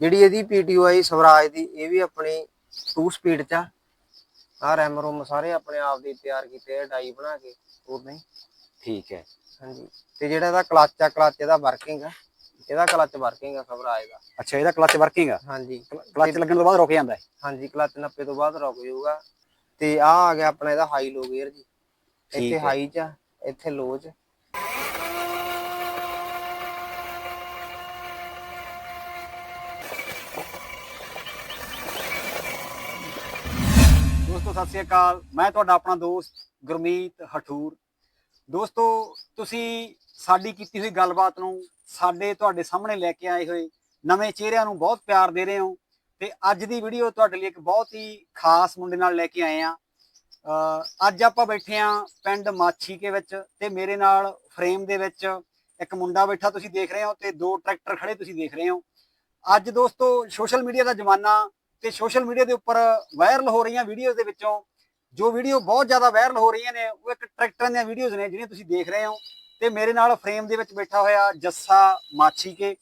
ਜਿਹੜੀ ਇਹਦੀ ਪੀਟੀਓਆਈ ਸਵਰਾਜ ਦੀ ਇਹ ਵੀ ਆਪਣੀ 2 ਸਪੀਡ ਚ ਆ। ਆਹ ਰੈਮ ਰੋਮ ਸਾਰੇ ਆਪਣੇ ਆਪ ਦੇ ਤਿਆਰ ਕੀਤੇ ਆ ਡਾਈ ਬਣਾ ਕੇ ਉਦਾਂ ਹੀ ਠੀਕ ਹੈ। ਹਾਂਜੀ। ਤੇ ਜਿਹੜਾ ਇਹਦਾ ਕਲਚ ਆ ਕਲਚ ਇਹਦਾ ਵਰਕਿੰਗ ਆ। ਇਹਦਾ ਕਲਚ ਵਰਕਿੰਗ ਆ ਸਵਰਾਜ ਦਾ। ਅੱਛਾ ਇਹਦਾ ਕਲਚ ਵਰਕਿੰਗ ਆ? ਹਾਂਜੀ। ਕਲਚ ਲੱਗਣ ਤੋਂ ਬਾਅਦ ਰੁਕ ਜਾਂਦਾ ਹੈ ਹਾਂਜੀ ਕਲਚ ਨੱਪੇ ਤੋਂ ਬਾਅਦ ਰੁਕ ਜਾਊਗਾ। ਤੇ ਆ ਆ ਗਿਆ ਆਪਣਾ ਇਹਦਾ ਹਾਈ ਲੋ ਗੇਅਰ ਜੀ। ਇੱਥੇ। ਹਾਈ ਚ ਆ, ਇੱਥੇ ਲੋ ਚ। ਦੋਸਤੋ, ਸਤਿ ਸ੍ਰੀ ਅਕਾਲ। ਮੈਂ ਤੁਹਾਡਾ ਆਪਣਾ ਦੋਸਤ ਗੁਰਮੀਤ ਹਠੂਰ। ਦੋਸਤੋ, ਤੁਸੀਂ ਸਾਡੀ ਕੀਤੀ ਹੋਈ ਗੱਲਬਾਤ ਨੂੰ ਸਾਡੇ ਤੁਹਾਡੇ ਸਾਹਮਣੇ ਲੈ ਕੇ ਆਏ ਹੋਏ ਨਵੇਂ ਚਿਹਰਿਆਂ ਨੂੰ ਬਹੁਤ ਪਿਆਰ ਦੇ ਰਹੇ ਹੋ ਤੇ ਅੱਜ ਦੀ ਵੀਡੀਓ ਤੁਹਾਡੇ ਲਈ ਇੱਕ ਬਹੁਤ ਹੀ ਖਾਸ ਮੁੰਡੇ ਨਾਲ ਲੈ ਕੇ ਆਏ ਆ ਅੱਜ ਆਪਾਂ ਬੈਠੇ ਆ ਪਿੰਡ ਮਾਛੀ ਕੇ ਵਿੱਚ ਤੇ ਮੇਰੇ ਨਾਲ ਫਰੇਮ ਦੇ ਵਿੱਚ ਇੱਕ ਮੁੰਡਾ ਬੈਠਾ ਤੁਸੀਂ ਦੇਖ ਰਹੇ ਹੋ ਤੇ ਦੋ ਟਰੈਕਟਰ ਖੜੇ ਤੁਸੀਂ ਦੇਖ ਰਹੇ ਹੋ। ਅੱਜ ਦੋਸਤੋ, ਸੋਸ਼ਲ ਮੀਡੀਆ ਦਾ ਜ਼ਮਾਨਾ ਤੇ ਸੋਸ਼ਲ ਮੀਡੀਆ ਦੇ ਉੱਪਰ ਵਾਇਰਲ ਹੋ ਰਹੀਆਂ ਵੀਡੀਓਜ਼ ਦੇ ਵਿੱਚੋਂ, ਜੋ ਵੀਡੀਓ ਬਹੁਤ ਜ਼ਿਆਦਾ ਵਾਇਰਲ ਹੋ ਰਹੀਆਂ ਨੇ, ਉਹ ਇੱਕ ਟਰੈਕਟਰਾਂ ਦੀਆਂ ਵੀਡੀਓਜ਼ ਨੇ ਜਿਹੜੀਆਂ ਤੁਸੀਂ ਦੇਖ ਰਹੇ ਹੋ। ਤੇ ਮੇਰੇ ਨਾਲ ਫਰੇਮ ਦੇ ਵਿੱਚ ਬੈਠਾ ਹੋਇਆ ਜੱਸਾ ਮਾਛੀਕੇ।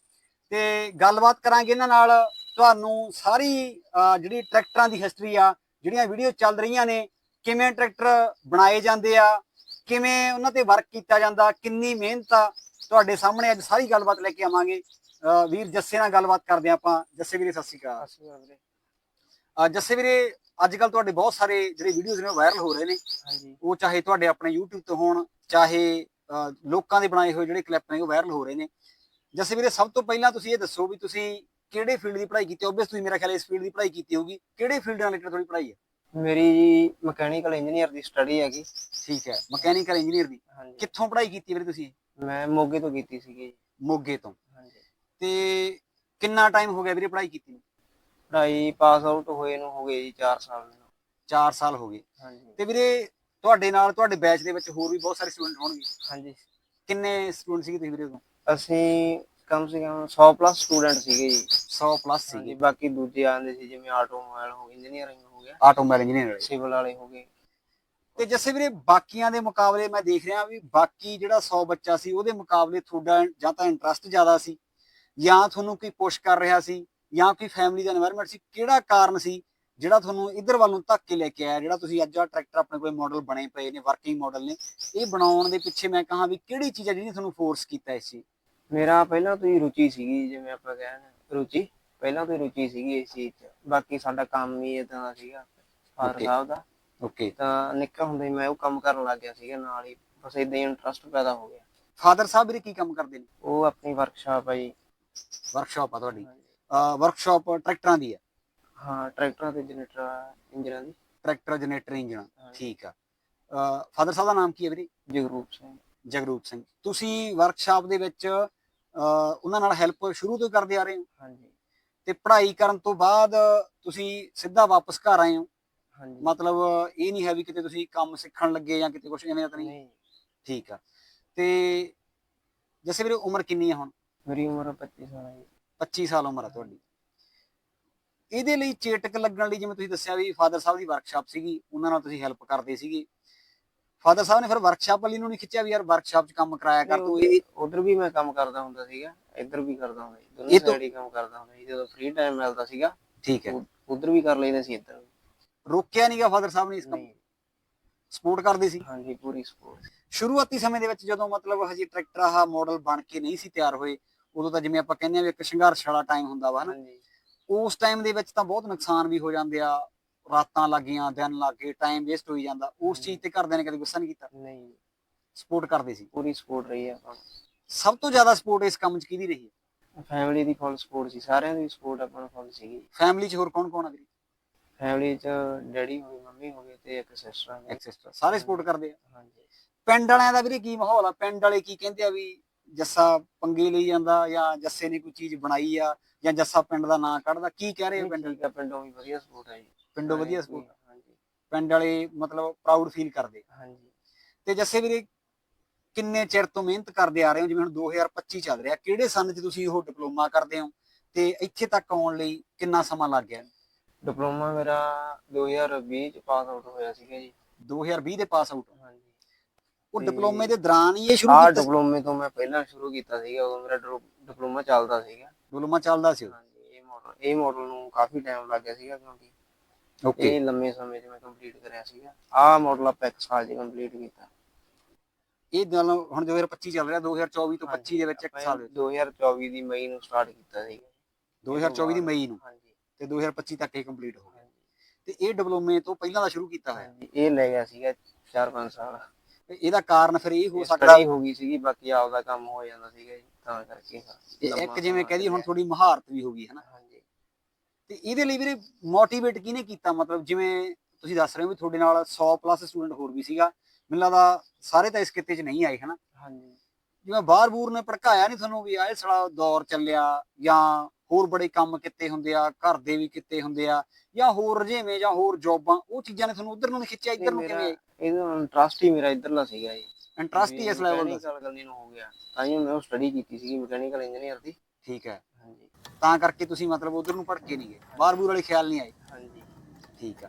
ਤੇ ਗੱਲਬਾਤ ਕਰਾਂਗੇ ਇਹਨਾਂ ਨਾਲ। ਤੁਹਾਨੂੰ ਸਾਰੀ ਜਿਹੜੀ ਟਰੈਕਟਰਾਂ ਦੀ ਹਿਸਟਰੀ ਆ, ਜਿਹੜੀਆਂ ਵੀਡੀਓ ਚੱਲ ਰਹੀਆਂ ਨੇ, ਕਿਵੇਂ ਟਰੈਕਟਰ ਬਣਾਏ ਜਾਂਦੇ ਆ, ਕਿਵੇਂ ਉਹਨਾਂ ਤੇ ਵਰਕ ਕੀਤਾ ਜਾਂਦਾ, ਕਿੰਨੀ ਮਿਹਨਤ ਆ, ਤੁਹਾਡੇ ਸਾਹਮਣੇ ਅੱਜ ਸਾਰੀ ਗੱਲਬਾਤ ਲੈ ਕੇ ਆਵਾਂਗੇ। ਵੀਰ ਜੱਸੇ ਨਾਲ ਗੱਲਬਾਤ ਕਰਦੇ ਹਾਂ ਆਪਾਂ। ਜੱਸੇ ਵੀਰੇ, ਸਤਿ ਸ਼੍ਰੀ ਅਕਾਲ। ਅਸੀਂ ਵੀਰੇ। ਅਹ ਜੱਸੇ ਵੀਰੇ ਅੱਜ ਕੱਲ ਤੁਹਾਡੇ ਬਹੁਤ ਸਾਰੇ ਜਿਹੜੇ ਵੀਡੀਓਜ਼ ਨੇ ਵਾਇਰਲ ਹੋ ਰਹੇ ਨੇ। ਹਾਂਜੀ। ਉਹ ਚਾਹੇ ਤੁਹਾਡੇ ਆਪਣੇ YouTube ਤੋਂ ਹੋਣ ਚਾਹੇ ਲੋਕਾਂ ਦੇ ਬਣਾਏ ਹੋਏ ਜਿਹੜੇ ਕਲਿੱਪ ਨੇ ਉਹ ਵਾਇਰਲ ਹੋ ਰਹੇ ਨੇ। ਜੱਸੇ ਵੀਰੇ ਸਭ ਤੋਂ ਪਹਿਲਾਂ ਤੁਸੀਂ ਇਹ ਦੱਸੋ ਵੀ ਤੁਸੀਂ ਕਿਹੜੇ ਫੀਲਡ ਦੀ ਪੜ੍ਹਾਈ ਕੀਤੀ ਓਬਵੀਅਸ ਤੁਸੀਂ ਮੇਰਾ ਖਿਆਲ ਇਸ ਫੀਲਡ ਦੀ ਪੜ੍ਹਾਈ ਕੀਤੀ ਹੋਊਗੀ। ਕਿਹੜੇ ਫੀਲਡ ਨਾਲ ਰਿਲੇਟਡ ਤੁਹਾਡੀ ਪੜ੍ਹਾਈ ਹੈ? ਮੇਰੀ ਜੀ ਮਕੈਨੀਕਲ ਇੰਜੀਨੀਅਰ ਦੀ ਸਟੱਡੀ ਹੈਗੀ। ਠੀਕ ਹੈ ਮਕੈਨੀਕਲ ਇੰਜੀਨੀਅਰ ਦੀ। ਕਿੱਥੋਂ ਪੜ੍ਹਾਈ ਕੀਤੀ ਵੀਰੇ ਤੁਸੀਂ? ਮੈਂ ਮੋਗੇ ਤੋਂ ਕੀਤੀ ਸੀਗੀ ਮੋਗੇ ਤੋਂ। ਹਾਂਜੀ। ਤੇ ਕਿੰਨਾ ਟਾਈਮ ਹੋ ਗਿਆ ਵੀਰੇ ਪੜ੍ਹਾਈ ਕੀਤੀ ਨੂੰ? ਪੜ੍ਹਾਈ ਪਾਸ ਆਊਟ ਹੋਏ ਨੂੰ ਹੋ ਗਏ ਜੀ 4 ਸਾਲ ਮੈਨੂੰ 4 ਸਾਲ ਹੋ ਗਏ। ਹਾਂਜੀ। ਤੇ ਵੀਰੇ ਤੁਹਾਡੇ ਨਾਲ ਤੁਹਾਡੇ ਬੈਚ ਦੇ ਵਿੱਚ ਹੋਰ ਵੀ ਬਹੁਤ ਸਾਰੇ ਸਟੂਡੈਂਟ ਹੋਣਗੇ। ਹਾਂਜੀ। ਕਿੰਨੇ ਸਟੂਡੈਂਟ ਸੀਗੇ ਤੁਸੀਂ ਵੀਰੇ ਉਦੋਂ? ਅਸੀਂ ਕਮ ਸੇ ਕਮ 100 ਪਲੱਸ ਸਟੂਡੈਂਟ ਸੀਗੇ ਜੀ। 100 ਪਲੱਸ ਸੀਗੇ। ਬਾਕੀ ਦੂਜੇ ਆਂਦੇ ਸੀ ਜਿਵੇਂ ਆਟੋਮੋਬਾਈਲ ਹੋ ਇੰਜੀਨੀਅਰਿੰਗ ਹੋ ਗਿਆ। ਆਟੋਮੋਬਾਈਲ ਇੰਜੀਨੀਅਰ ਸਿਵਲ ਵਾਲੇ ਹੋ ਗਏ। ਤੇ ਜੱਸੇ ਵੀਰੇ ਬਾਕੀਆਂ ਦੇ ਮੁਕਾਬਲੇ ਮੈਂ ਦੇਖ ਰਿਹਾ ਵੀ ਬਾਕੀ ਜਿਹੜਾ 100 ਬੱਚਾ ਸੀ ਉਹਦੇ ਮੁਕਾਬਲੇ ਤੁਹਾਡਾ ਜਾਂ ਤਾਂ ਇੰਟਰਸਟ ਜ਼ਿਆਦਾ ਸੀ ਜਾਂ ਤੁਹਾਨੂੰ ਕੋਈ ਪੁਸ਼ ਕਰ ਰਿਹਾ ਸੀ ਜਾਂ ਕੋਈ ਫੈਮਿਲੀ ਦਾ এনवायरमेंट ਸੀ ਕਿਹੜਾ ਕਾਰਨ ਸੀ ਜਿਹੜਾ ਤੁਹਾਨੂੰ ਇਧਰ ਵੱਲ ਨੂੰ ਧੱਕੇ ਲੈ ਕੇ ਆਇਆ ਜਿਹੜਾ ਤੁਸੀਂ ਅੱਜ ਆ ਟਰੈਕਟਰ ਆਪਣੇ ਕੋਲ ਮਾਡਲ ਬਣੇ ਪਏ ਨੇ ਵਰਕਿੰਗ ਮਾਡਲ ਨੇ ਇਹ ਬਣਾਉਣ ਦੇ ਪਿੱਛੇ ਮੈਂ ਕਹਾਂ ਵੀ ਕਿਹੜੀ ਚੀਜ਼ ਹੈ ਜਿਹੜੀ ਤੁਹਾਨੂੰ ਫੋਰਸ ਕੀਤਾ ਇਸ ਚੀਜ਼? ਮੇਰਾ ਪਹਿਲਾਂ ਤੋਂ ਹੀ ਰੁਚੀ ਸੀਗੀ ਜਿਵੇਂ ਆਪਾਂ ਕਹਿੰਦੇ ਰੁਚੀ। ਪਹਿਲਾਂ ਤੋਂ ਹੀ ਰੁਚੀ ਸੀਗੀ ਇਸ ਚੀਜ਼ 'ਚ। ਬਾਕੀ ਸਾਡਾ ਕੰਮ ਹੀ ਇਦਾਂ ਦਾ ਸੀਗਾ ਫਾਦਰ ਸਾਹਿਬ ਦਾ। ਓਕੇ ਤਾਂ ਨਿੱਕਾ ਹੁੰਦਾ ਮੈਂ ਉਹ ਕੰਮ ਕਰਨ ਲੱਗ ਗਿਆ ਸੀਗਾ ਨਾਲ ਹੀ ਬਸ ਇਦਾਂ ਹੀ ਇੰਟਰਸਟ ਪੈਦਾ ਹੋ ਗਿਆ। ਫਾਦਰ ਸਾਹਿਬ ਵੀਰੇ ਕੀ ਕੰਮ ਕਰਦੇ ਨੇ? ਉਹ ਆਪਣੀ ਵਰਕਸ਼ਾਪ ਹੈ ਵਰਕਸ਼ਾਪ ਆ ਤੁਹਾਡੀ। ਵਰਕਸ਼ਾਪ ਟਰੈਕਟਰਾਂ ਦੀ ਹੈ। ਹਾਂ ਟਰੈਕਟਰਾਂ ਤੇ ਜਨਰੇਟਰ ਇੰਜਨਾਂ ਦੀ। Tractor generator engine. ਠੀਕ ਆ। ਫਾਦਰ ਸਾਹਿਬ ਦਾ ਨਾਮ ਕੀ ਹੈ ਵੀਰੇ? ਜਗਰੂਪ ਸਿੰਘ। ਜਗਰੂਪ ਸਿੰਘ। ਤੁਸੀਂ ਵਰਕਸ਼ਾਪ ਦੇ ਵਿੱਚ ਉਹਨਾਂ ਨਾਲ ਹੈਲਪ ਸ਼ੁਰੂ ਤੋਂ ਕਰਦੇ ਆ ਰਹੇ ਹੋ? ਹਾਂਜੀ। ਤੇ ਪੜ੍ਹਾਈ ਕਰਨ ਤੋਂ ਬਾਅਦ ਤੁਸੀਂ ਸਿੱਧਾ ਵਾਪਸ ਘਰ ਆਏ ਹੋ? ਹਾਂਜੀ। ਮਤਲਬ ਇਹ ਨਹੀਂ ਹੈ ਵੀ ਕਿਤੇ ਤੁਸੀਂ ਕੰਮ ਸਿੱਖਣ ਲੱਗੇ ਜਾਂ ਕਿਤੇ ਕੁਝ ਐਵੇਂ ਤਾਂ ਨਹੀਂ? ਠੀਕ ਆ। ਤੇ ਜੈਸੇ ਵੀਰੇ ਉਮਰ ਕਿੰਨੀ ਹੈ ਹੁਣ? ਮੇਰੀ ਉਮਰ 25 ਸਾਲ ਹੈ 25 ਸਾਲ ਉਮਰ ਆ ਤੁਹਾਡੀ। ਇਹਦੇ ਲਈ ਚੇਟਕ ਲੱਗਣ ਲਈ ਜਿਵੇਂ ਤੁਸੀਂ ਦੱਸਿਆ ਵੀ ਫਾਦਰ ਸਾਹਿਬ ਦੀ ਵਰਕਸ਼ਾਪ ਸੀਗੀ ਉਹਨਾਂ ਨਾਲ ਤੁਸੀਂ ਹੈਲਪ ਕਰਦੇ ਸੀਗੇ। ਫਾਦਰ ਸਾਹਿਬ ਨੇ ਫਿਰ ਵਰਕਸ਼ਾਪ ਵਾਲੀ ਨੂੰ ਨਹੀਂ ਖਿੱਚਿਆ ਵੀ ਯਾਰ ਵਰਕਸ਼ਾਪ 'ਚ ਕੰਮ ਕਰਾਇਆ ਕਰ ਤੂੰ ਇਹ। ਉਧਰ ਵੀ ਮੈਂ ਕੰਮ ਕਰਦਾ ਹੁੰਦਾ ਸੀਗਾ ਇੱਧਰ ਵੀ ਕਰਦਾ ਹੁੰਦਾ ਸੀ ਦੋਨੋਂ ਸਾਈਡ ਹੀ ਕੰਮ ਕਰਦਾ ਹੁੰਦਾ ਸੀ ਜਦੋਂ ਫ੍ਰੀ ਟਾਈਮ ਮਿਲਦਾ ਸੀਗਾ ਠੀਕ ਹੈ। ਉਧਰ ਵੀ ਕਰ ਲਈਦਾ ਸੀ ਇੱਧਰ ਰੋਕਿਆ ਨਹੀਂਗਾ ਫਾਦਰ ਸਾਹਿਬ ਨੇ ਇਸ ਕੰਮ ਸਪੋਰਟ ਕਰਦੇ ਸੀ। ਹਾਂਜੀ ਪੂਰੀ ਸਪੋਰਟ ਸ਼ੁਰੂਆਤੀ ਸਮੇਂ ਦੇ ਵਿੱਚ ਜਦੋਂ ਮਤਲਬ ਹਜੇ ਟਰੈਕਟਰ ਆਹ ਮਾਡਲ ਬਣ ਕੇ ਨਹੀਂ ਸੀ ਤਿਆਰ ਹੋਏ ਉਦੋਂ ਤਾਂ ਜਿਵੇਂ ਆਪਾਂ ਕਹਿੰਦੇ ਆ ਵੀ ਇੱਕ ਸੰਘਰਸ਼ ਵਾਲਾ ਟਾਈਮ ਹੁੰਦਾ ਵਾ ਹਨਾ। ਉਸ ਟਾਈਮ ਦੇ ਵਿੱਚ ਤਾਂ ਬਹੁਤ ਨੁਕਸਾਨ ਵੀ ਹੋ ਜਾਂਦੇ ਆ। ਰਾਤਾਂ ਲੱਗੀਆਂ ਦਿਨ ਲੱਗੇ ਟਾਈਮ ਵੇਸਟ ਹੋਈ ਜਾਂਦਾ। ਉਸ ਚੀਜ਼ ਤੇ ਘਰਦਿਆਂ ਨੇ ਕਦੇ ਗੁੱਸਾ ਨਹੀਂ ਕੀਤਾ? ਨਹੀਂ। ਸਪੋਰਟ ਕਰਦੇ ਸੀ? ਪੂਰੀ ਸਪੋਰਟ ਰਹੀ ਹੈ ਆਪਾਂ ਸਭ ਤੋਂ ਜ਼ਿਆਦਾ ਸਪੋਰਟ ਇਸ ਕੰਮ 'ਚ ਕਿਹਦੀ ਰਹੀ ਹੈ ਫੈਮਿਲੀ ਦੀ ਫੁੱਲ ਸਪੋਰਟ ਸੀ। ਸਾਰਿਆਂ ਦੀ ਸਪੋਰਟ ਆਪਾਂ ਨੂੰ ਫੁੱਲ ਸੀਗੀ। ਫੈਮਿਲੀ 'ਚ ਹੋਰ ਕੌਣ ਕੌਣ ਆ ਵੀਰੇ? ਫੈਮਿਲੀ ਚ ਡੈਡੀ ਹੋਵੇ ਮੰਮੀ ਹੋਵੇ ਤੇ ਇੱਕ ਸਿਸਟਰ ਹੈ ਐਕਸਿਸਟਰ ਸਾਰੇ ਸਪੋਰਟ ਕਰਦੇ ਆ। ਹਾਂਜੀ ਪਿੰਡ ਵਾਲਿਆਂ ਦਾ ਵੀਰੇ ਕੀ ਮਾਹੌਲ ਆ? ਪਿੰਡ ਵਾਲੇ ਕੀ ਕਹਿੰਦੇ ਆ ਵੀ ਜੱਸਾ ਪੰਗੇ ਲਈ ਜਾਂਦਾ ਜਾਂ ਜੱਸੇ ਨੇ ਕੋਈ ਚੀਜ਼ ਬਣਾਈ ਆ ਜਾਂ ਜੱਸਾ ਪਿੰਡ ਦਾ ਨਾਂ ਕੱਢਦਾ ਕੀ ਕਹਿ ਰਹੇ ਪਿੰਡ? ਠੀਕ ਆ ਪਿੰਡੋਂ ਵੀ ਵਧੀਆ ਸਪੋਰਟ ਹੈ ਜੀ। ਪਿੰਡੋਂ ਵਧੀਆ ਸਪੋਰਟ? ਹਾਂਜੀ ਪਿੰਡ ਵਾਲੇ ਮਤਲਬ ਪ੍ਰਾਊਡ ਫੀਲ ਕਰਦੇ। ਹਾਂਜੀ। ਤੇ ਜੱਸੇ ਵੀਰੇ ਕਿੰਨੇ ਚਿਰ ਤੋਂ ਮਿਹਨਤ ਕਰਦੇ ਆ ਰਹੇ ਹੋ? ਜਿਵੇਂ ਹੁਣ 2025 ਚੱਲ ਰਿਹਾ ਕਿਹੜੇ ਸੰਨ 'ਚ ਤੁਸੀਂ ਉਹ ਡਿਪਲੋਮਾ ਕਰਦੇ ਹੋ? ਤੇ ਇੱਥੇ ਤੱਕ ਆਉਣ ਲਈ ਕਿੰਨਾ ਸਮਾਂ ਲੱਗ ਗਿਆ? ਡਿਪਲੋਮਾ ਮੇਰਾ 2020 ਚ ਪਾਸ ਆਊਟ ਹੋਇਆ ਸੀਗਾ ਜੀ। 2020 ਦੇ ਪਾਸ ਆਊਟ ਹਾਂਜੀ। ਉਹ ਡਿਪਲੋਮੇ ਦੇ ਦੌਰਾਨ ਹੀ ਇਹ ਸ਼ੁਰੂ ਆਹ ਕੀਤਾ ਡਿਪਲੋਮੇ ਤੋਂ ਮੈਂ ਪਹਿਲਾਂ ਸ਼ੁਰੂ ਕੀਤਾ ਸੀਗਾ ਉਦੋਂ ਮੇਰਾ ਡਿਪਲੋਮਾ ਚੱਲਦਾ ਸੀਗਾ। ਡਿਪਲੋਮਾ ਚੱਲਦਾ ਸੀ। ਹਾਂਜੀ ਇਹ ਮਾਡਲ ਇਹ ਮਾਡਲ ਨੂੰ ਕਾਫੀ ਟਾਈਮ ਲੱਗ ਗਿਆ ਸੀਗਾ ਕਿਉਂਕਿ ਓਕੇ ਇਹ ਲੰਮੇ ਸਮੇਂ 'ਚ ਮੈਂ ਕੰਪਲੀਟ ਕਰਿਆ ਸੀਗਾ। ਆਹ ਮਾਡਲ ਆਪਾਂ ਇੱਕ ਸਾਲ 'ਚ ਕੰਪਲੀਟ ਕੀਤਾ। ਇਹ ਗੱਲ ਹੁਣ 2025 ਚੱਲ ਰਿਹਾ 2024 ਤੋਂ 25 ਦੇ ਵਿੱਚ ਇੱਕ ਸਾਲ ਵਿੱਚ। 2024 ਦੀ ਮਈ ਨੂੰ ਸਟਾਰਟ ਕੀਤਾ ਸੀਗਾ। 2024 ਦੀ ਮਈ ਨੂੰ? ਹਾਂਜੀ। ਤੇ 2025 ਤੱਕ ਇਹ ਕੰਪਲੀਟ ਹੋ ਗਿਆ। ਤੇ ਇਹ ਡਿਪਲੋਮੇ ਤੋਂ ਪਹਿਲਾਂ ਦਾ ਸ਼ੁਰੂ ਕੀਤਾ ਹੋਇਆ? ਹਾਂਜੀ, ਇਹ ਲੈ ਗਿਆ ਸੀਗਾ 4-5 ਸਾਲ। ਇਹਦਾ ਕਾਰਨ ਫਿਰ ਇਹ ਹੋ ਸਕਦਾ ਸਟੱਡੀ ਹੋ ਗਈ ਸੀਗੀ ਬਾਕੀ ਆਪਦਾ ਕੰਮ ਹੋ ਜਾਂਦਾ ਸੀਗਾ ਜੀ ਤਾਂ ਕਰਕੇ ਇਹ ਇੱਕ ਜਿਵੇਂ ਕਹਦੀ ਹੁਣ। ਥੋੜੀ ਮਹਾਰਤ ਵੀ ਹੋ ਗਈ ਹੈ ਨਾ? ਹਾਂਜੀ। ਤੇ ਇਹਦੇ ਲਈ ਵੀਰੇ ਮੋਟੀਵੇਟ ਕਿਹਨੇ ਕੀਤਾ? ਮਤਲਬ ਜਿਵੇਂ ਤੁਸੀਂ ਦੱਸ ਰਹੇ ਹੋ ਵੀ ਤੁਹਾਡੇ ਨਾਲ 100 ਪਲੱਸ ਸਟੂਡੈਂਟ ਹੋਰ ਵੀ ਸੀਗਾ। ਮੈਨੂੰ ਲੱਗਦਾ ਸਾਰੇ ਤਾਂ ਇਸ ਕਿੱਤੇ 'ਚ ਨਹੀਂ ਆਏ ਹਨਾ ਹਾਂਜੀ। ਜਿਵੇਂ ਬਾਹਰ ਬੂਰ ਨੇ ਭੜਕਾਇਆ ਨਹੀਂ ਤੁਹਾਨੂੰ ਵੀ ਆਹ ਸਾਲਾ ਦੌਰ ਚੱਲਿਆ ਜਾਂ ਹੋਰ ਬੜੇ ਕੰਮ ਕਿੱਤੇ ਹੁੰਦੇ ਆ ਘਰ ਦੇ ਵੀ ਕਿੱਤੇ ਹੁੰਦੇ ਆ ਜਾਂ ਹੋਰ ਰਜੇਵੇਂ ਜਾਂ ਹੋਰ ਜੌਬਾਂ ਉਹ ਚੀਜ਼ਾਂ ਨੇ ਤੁਹਾਨੂੰ ਉਧਰ ਨੂੰ ਖਿੱਚਿਆ ਇੱਧਰ ਨੂੰ ਕਿਵੇਂ? ਇਹਦਾ ਇੰਟਰਸਟ ਹੀ ਮੇਰਾ ਇਧਰਲਾ ਸੀਗਾ ਜੀ ਇੰਟਰਸਟ ਹੀ ਇਸ ਲੈਵਲ ਦਾ ਮੈਕੈਨੀਕਲ ਕਰਨੀ ਨੂੰ ਹੋ ਗਿਆ। ਤਾਂ ਹੀ ਮੈਂ ਉਹ ਸਟੱਡੀ ਕੀਤੀ ਸੀਗੀ ਮੈਕੈਨੀਕਲ ਇੰਜੀਨੀਅਰ ਦੀ। ਠੀਕ ਹੈ। ਹਾਂਜੀ। ਤਾਂ ਕਰਕੇ ਤੁਸੀਂ ਮਤਲਬ ਉਧਰ ਨੂੰ ਭੜਕੇ ਨਹੀਂ ਗਏ। ਬਾਹਰ ਬੂਰ ਵਾਲੇ ਖਿਆਲ ਨਹੀਂ ਆਏ। ਹਾਂਜੀ। ਠੀਕ ਆ।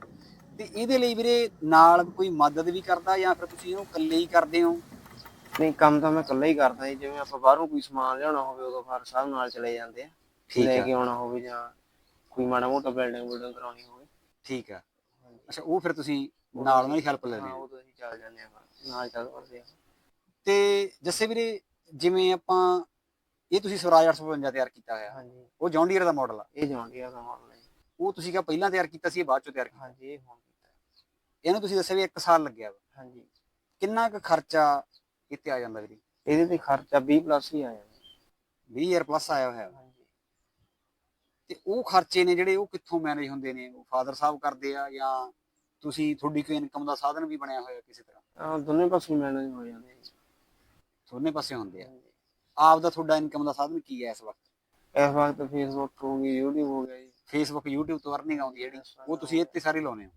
ਤੇ ਇਹਦੇ ਲਈ ਵੀਰੇ ਨਾਲ ਕੋਈ ਮਦਦ ਵੀ ਕਰਦਾ ਜਾਂ ਫਿਰ ਤੁਸੀਂ ਇਹਨੂੰ ਇਕੱਲੇ ਹੀ ਕਰਦੇ ਹੋ? ਨਹੀਂ ਕੰਮ ਤਾਂ ਮੈਂ ਇਕੱਲਾ ਹੀ ਕਰਦਾ ਜੀ। ਜਿਵੇਂ ਆਪਾਂ ਬਾਹਰੋਂ ਕੋਈ ਸਮਾਨ ਲਿਆਉਣਾ ਹੋਵੇ ਉਦੋਂ ਫਾਦਰ ਸਾਹਿਬ ਨਾਲ ਚਲੇ ਜਾਂਦੇ ਆ। ਠੀਕ ਲੈ ਆ। ਕੇ ਆਉਣਾ ਹੋਵੇ ਜਾਂ ਕੋਈ ਮਾੜਾ ਮੋਟਾ ਬਿਲਡਿੰਗ ਬਿਲਡਿੰਗ ਕਰਾਉਣੀ ਹੋਵੇ। ਠੀਕ ਆ। ਹਾਂਜੀ। ਅੱਛਾ ਉਹ ਫਿਰ ਤੁਸੀਂ ਨਾਲ ਉਹਨਾਂ ਦੀ ਹੈਲਪ ਲੈਂਦੇ ਹਾਂ ਹੋ? ਉਦੋਂ ਅਸੀਂ ਚੱਲ ਜਾਂਦੇ ਆ ਨਾਲ ਚੱਲ ਵਰਦੇ ਆ ਤੇ ਜੱਸੇ ਵੀਰੇ ਜਿਵੇਂ ਆਪਾਂ ਇਹ ਤੁਸੀਂ ਸਵਰਾਜ 855 ਤਿਆਰ ਕੀਤਾ ਹੋਇਆ। ਹਾਂਜੀ। ਉਹ ਜੌਂਡੀਅਰ ਦਾ ਮਾਡਲ ਆ। ਇਹ ਜੌਂਡੀਆ ਦਾ ਮਾਡਲ ਹੈ। ਉਹ ਤੁਸੀਂ ਕਿਹਾ ਪਹਿਲਾਂ ਤਿਆਰ ਕੀਤਾ ਸੀ ਇਹ ਬਾਅਦ ਚੋਂ ਤਿਆਰ ਕੀਤਾ? ਹਾਂਜੀ ਇਹ ਹੁਣ ਕੀਤਾ। ਇਹਨੂੰ ਤੁਸੀਂ ਦੱਸਿਆ ਵੀ 1 ਸਾਲ ਲੱਗਿਆ ਵਾ। ਹਾਂਜੀ। ਕਿੰਨਾ ਕੁ ਖਰਚਾ ਇੱਥੇ ਆ ਜਾਂਦਾ ਵੀਰੇ? ਇਹਦੇ ਤੇ ਖਰਚਾ 20 ਪਲੱਸ ਹੀ ਆ ਜਾਂਦਾ। 20000 ਪਲੱਸ ਆਇਆ ਹੋਇਆ। ਵਾ। ਤੇ ਉਹ ਖਰਚੇ ਨੇ ਜਿਹੜੇ ਉਹ ਕਿੱਥੋਂ ਮੈਨੇਜ ਹੁੰਦੇ ਨੇ? ਉਹ ਫਾਦਰ ਸਾਹਿਬ ਕਰਦੇ ਆ ਜਾਂ ਤੁਸੀਂ ਤੁਹਾਡੀ ਕੋਈ ਇਨਕਮ ਦਾ ਸਾਧਨ ਵੀ ਬਣਿਆ ਹੋਇਆ ਕਿਸੇ ਤਰ੍ਹਾਂ? ਆ ਦੋਨੇ ਪਾਸੇ ਮੈਨੇਜ ਹੋ ਜਾਂਦੇ ਜੀ ਦੋਨੇ ਪਾਸੇ ਹੁੰਦੇ ਆ। ਆਪ ਦਾ ਤੁਹਾਡਾ ਇਨਕਮ ਦਾ ਸਾਧਨ ਕੀ ਹੈ ਇਸ ਵਕਤ? ਇਸ ਵਕਤ ਫੇਸਬੁੱਕ ਹੋ ਗਈ YouTube ਹੋ ਗਿਆ ਜੀ। ਫੇਸਬੁੱਕ YouTube ਤੋਂ ਅਰਨਿੰਗ ਆਉਂਦੀ ਜਿਹੜੀ। ਉਹ ਤੁਸੀਂ ਇੱਥੇ ਸਾਰੇ ਲਾਉਨੇ ਹੋ।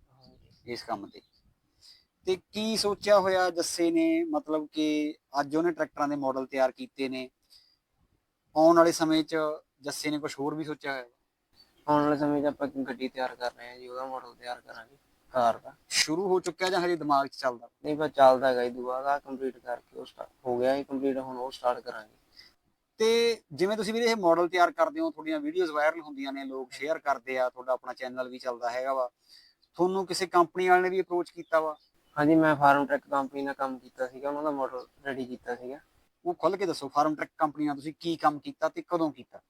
ਇਸ ਕੰਮ ਤੇ। ਤੇ ਕੀ ਸੋਚਿਆ ਹੋਇਆ ਜੱਸੇ ਨੇ? ਮਤਲਬ ਕਿ ਅੱਜ ਉਹਨੇ ਟਰੈਕਟਰਾਂ ਦੇ ਮਾਡਲ ਤਿਆਰ ਕੀਤੇ ਨੇ। ਆਉਣ ਵਾਲੇ ਸਮੇਂ 'ਚ ਜੱਸੇ ਨੇ ਕੁਝ ਹੋਰ ਵੀ ਸੋਚਿਆ ਹੋਇਆ? ਆਉਣ ਵਾਲੇ ਸਮੇਂ 'ਚ ਆਪਾਂ ਇੱਕ ਗੱਡੀ ਤਿਆਰ ਕਰ ਰਹੇ ਹਾਂ ਜੀ ਉਹਦਾ ਮਾਡਲ ਤਿਆਰ ਕਰਾਂਗੇ ਕਾਰ ਦਾ। ਸ਼ੁਰੂ ਹੋ ਚੁੱਕਿਆ ਜਾਂ ਹਜੇ ਦਿਮਾਗ 'ਚ ਚੱਲਦਾ? ਨਹੀਂ ਬਸ ਚੱਲਦਾ ਹੈਗਾ ਇਹ ਦੁਬਾਰਾ ਕੰਪਲੀਟ ਕਰਕੇ ਉਹ start- ਹੋ ਗਿਆ ਇਹ ਕੰਪਲੀਟ ਹੁਣ ਉਹ ਸਟਾਰਟ ਕਰਾਂਗੇ। ਤੇ ਜਿਵੇਂ ਤੁਸੀਂ ਵੀਰੇ ਇਹ ਮਾਡਲ ਤਿਆਰ ਕਰਦੇ ਹੋ ਤੁਹਾਡੀਆਂ ਵੀਡੀਓਜ਼ ਵਾਇਰਲ ਹੁੰਦੀਆਂ ਨੇ ਲੋਕ ਸ਼ੇਅਰ ਕਰਦੇ ਆ ਤੁਹਾਡਾ ਆਪਣਾ ਚੈਨਲ ਵੀ ਚੱਲਦਾ ਹੈਗਾ ਵਾ। ਤੁਹਾਨੂੰ ਕਿਸੇ ਕੰਪਨੀ ਵਾਲੇ ਨੇ ਵੀ ਅਪਰੋਚ ਕੀਤਾ ਵਾ? ਹਾਂਜੀ ਮੈਂ ਫਾਰਮ ਟਰੈਕ ਕੰਪਨੀ ਨਾਲ ਕੰਮ ਕੀਤਾ ਸੀਗਾ ਉਹਨਾਂ ਦਾ ਮਾਡਲ ਰੈਡੀ ਕੀਤਾ ਸੀਗਾ। ਉਹ ਖੁੱਲ ਕੇ ਦੱਸੋ ਫਾਰਮ ਟਰੈਕ ਕੰਪਨੀ ਨਾਲ ਤੁਸੀਂ ਕੀ ਕੰਮ ਕੀਤਾ ਤੇ ਕਦੋਂ ਕੀਤਾ?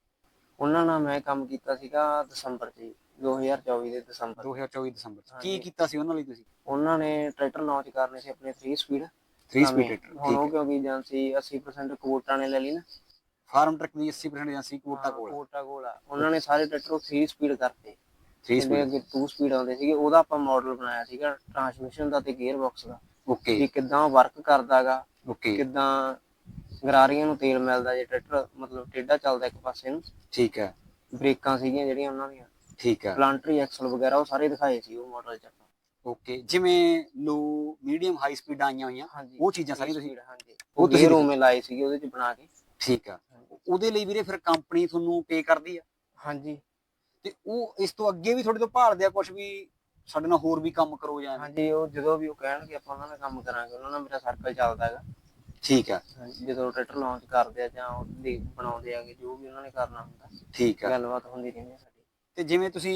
ਉਹਨਾਂ ਨਾਲ ਮੈਂ ਕੰਮ ਕੀਤਾ ਸੀਗਾ ਦਸੰਬਰ 'ਚ ਜੀ, 2024 ਦੇ ਦਸੰਬਰ। 2024 ਦਸੰਬਰ 'ਚ। ਕੀ ਹਾਂਜੀ। ਕੀਤਾ ਸੀ ਉਹਨਾਂ ਲਈ ਤੁਸੀਂ? ਉਹਨਾਂ ਨੇ ਟਰੈਕਟਰ ਲਾਂਚ ਕਰਨੇ ਸੀ ਆਪਣੇ 3 ਸਪੀਡ 3 ਸਪੀਡ ਟਰੈਕਟਰ ਹੁਣ ਉਹ ਠੀਕ ਕਿਉਂਕਿ ਏਜੰਸੀ 80% ਕੋਟਾਂ ਨੇ ਲੈ ਲਈ ਨਾ। ਫਾਰਮ ਟਰੈਕ ਦੀ 80% ਏਜੰਸੀ ਕੋਟਾ ਕੋਲ। ਕੋਟਾ ਕੋਲ ਆ। ਉਹਨਾਂ ਨੇ ਸਾਰੇ ਟਰੈਕਟਰ 3 ਸਪੀਡ ਕਰਤੇ। 3 ਜਿਹਦੇ ਸਪੀਡ ਅੱਗੇ 2 ਸਪੀਡ ਆਉਂਦੇ ਸੀਗੇ ਉਹਦਾ ਆਪਾਂ ਮਾਡਲ ਬਣਾਇਆ ਸੀਗਾ ਟਰਾਂਸਮਿਸ਼ਨ ਦਾ ਤੇ ਗੇਅਰ ਬਾਕਸ ਦਾ। ਓਕੇ ਵੀ ਕਿਦਾਂ ਵਰਕ ਕਰਦਾਗਾ ਓਕੇ ਕਿਦਾਂ ਗਰਾਰੀਆਂ ਨੂੰ ਤੇਲ ਮਿਲਦਾ ਜੇ ਟਰੈਕਟਰ ਮਤਲਬ ਟੇਢਾ ਚੱਲਦਾ ਇੱਕ ਪਾਸੇ ਨੂੰ। ਠੀਕ ਹੈ। ਬ੍ਰੇਕਾਂ ਸੀਗੀਆਂ ਜਿਹੜੀਆਂ ਉਹਨਾਂ ਦੀਆਂ। ਠੀਕ ਹੈ। ਪਲਾਂਟਰੀ ਐਕਸਲ ਵਗੈਰਾ ਉਹ ਸਾਰੇ ਦਿਖਾਏ ਸੀ ਉਹ ਮਾਡਲ ਚ ਓਕੇ ਜਿਵੇਂ ਲੋ ਮੀਡੀਅਮ ਹਾਈ ਸਪੀਡ ਆਈਆਂ ਹੋਈਆਂ ਉਹ ਚੀਜ਼ਾਂ ਸਾਰੀਆਂ ਤੁਸੀਂ ਹਾਂਜੀ। ਉਹ ਤੁਸੀਂ ਉਵੇਂ ਲਾਏ ਸੀਗੇ ਉਹਦੇ ਚ ਬਣਾ ਕੇ। ਠੀਕ ਆ। ਉਹਦੇ ਲਈ ਵੀਰੇ ਫਿਰ ਕੰਪਨੀ ਤੁਹਾਨੂੰ ਪੇ ਕਰਦੀ ਆ? ਹਾਂਜੀ। ਤੇ ਉਹ ਇਸ ਤੋਂ ਅੱਗੇ ਵੀ ਤੁਹਾਡੇ ਤੋਂ ਭਾਲਦੇ ਆ ਕੁਝ ਵੀ ਸਾਡੇ ਨਾਲ ਹੋਰ ਵੀ ਕੰਮ ਕਰੋ ਜਾਂ। ਹਾਂਜੀ ਉਹ ਜਦੋਂ ਵੀ ਉਹ ਕਹਿਣਗੇ ਆਪਾਂ ਉਹਨਾਂ ਨਾਲ ਕੰਮ ਕਰਾਂਗੇ ਉਹਨਾਂ ਨਾਲ ਮੇਰਾ ਸਰਕਲ ਚੱਲਦਾ ਹੈਗਾ। ਠੀਕ ਆ। ਹਾਂਜੀ, ਜਦੋਂ ਟਰੈਕਟਰ ਲਾਂਚ ਕਰਦੇ ਆ ਜਾਂ ਉਹ ਦੇ ਬਣਾਉਂਦੇ ਆਗੇ ਜੋ ਵੀ ਉਹਨਾਂ ਨੇ ਕਰਨਾ ਹੁੰਦਾ ਠੀਕ ਆ। ਗੱਲਬਾਤ ਹੁੰਦੀ ਰਹਿੰਦੀ ਹੈ ਸਾਡੀ। ਤੇ ਜਿਵੇਂ ਤੁਸੀਂ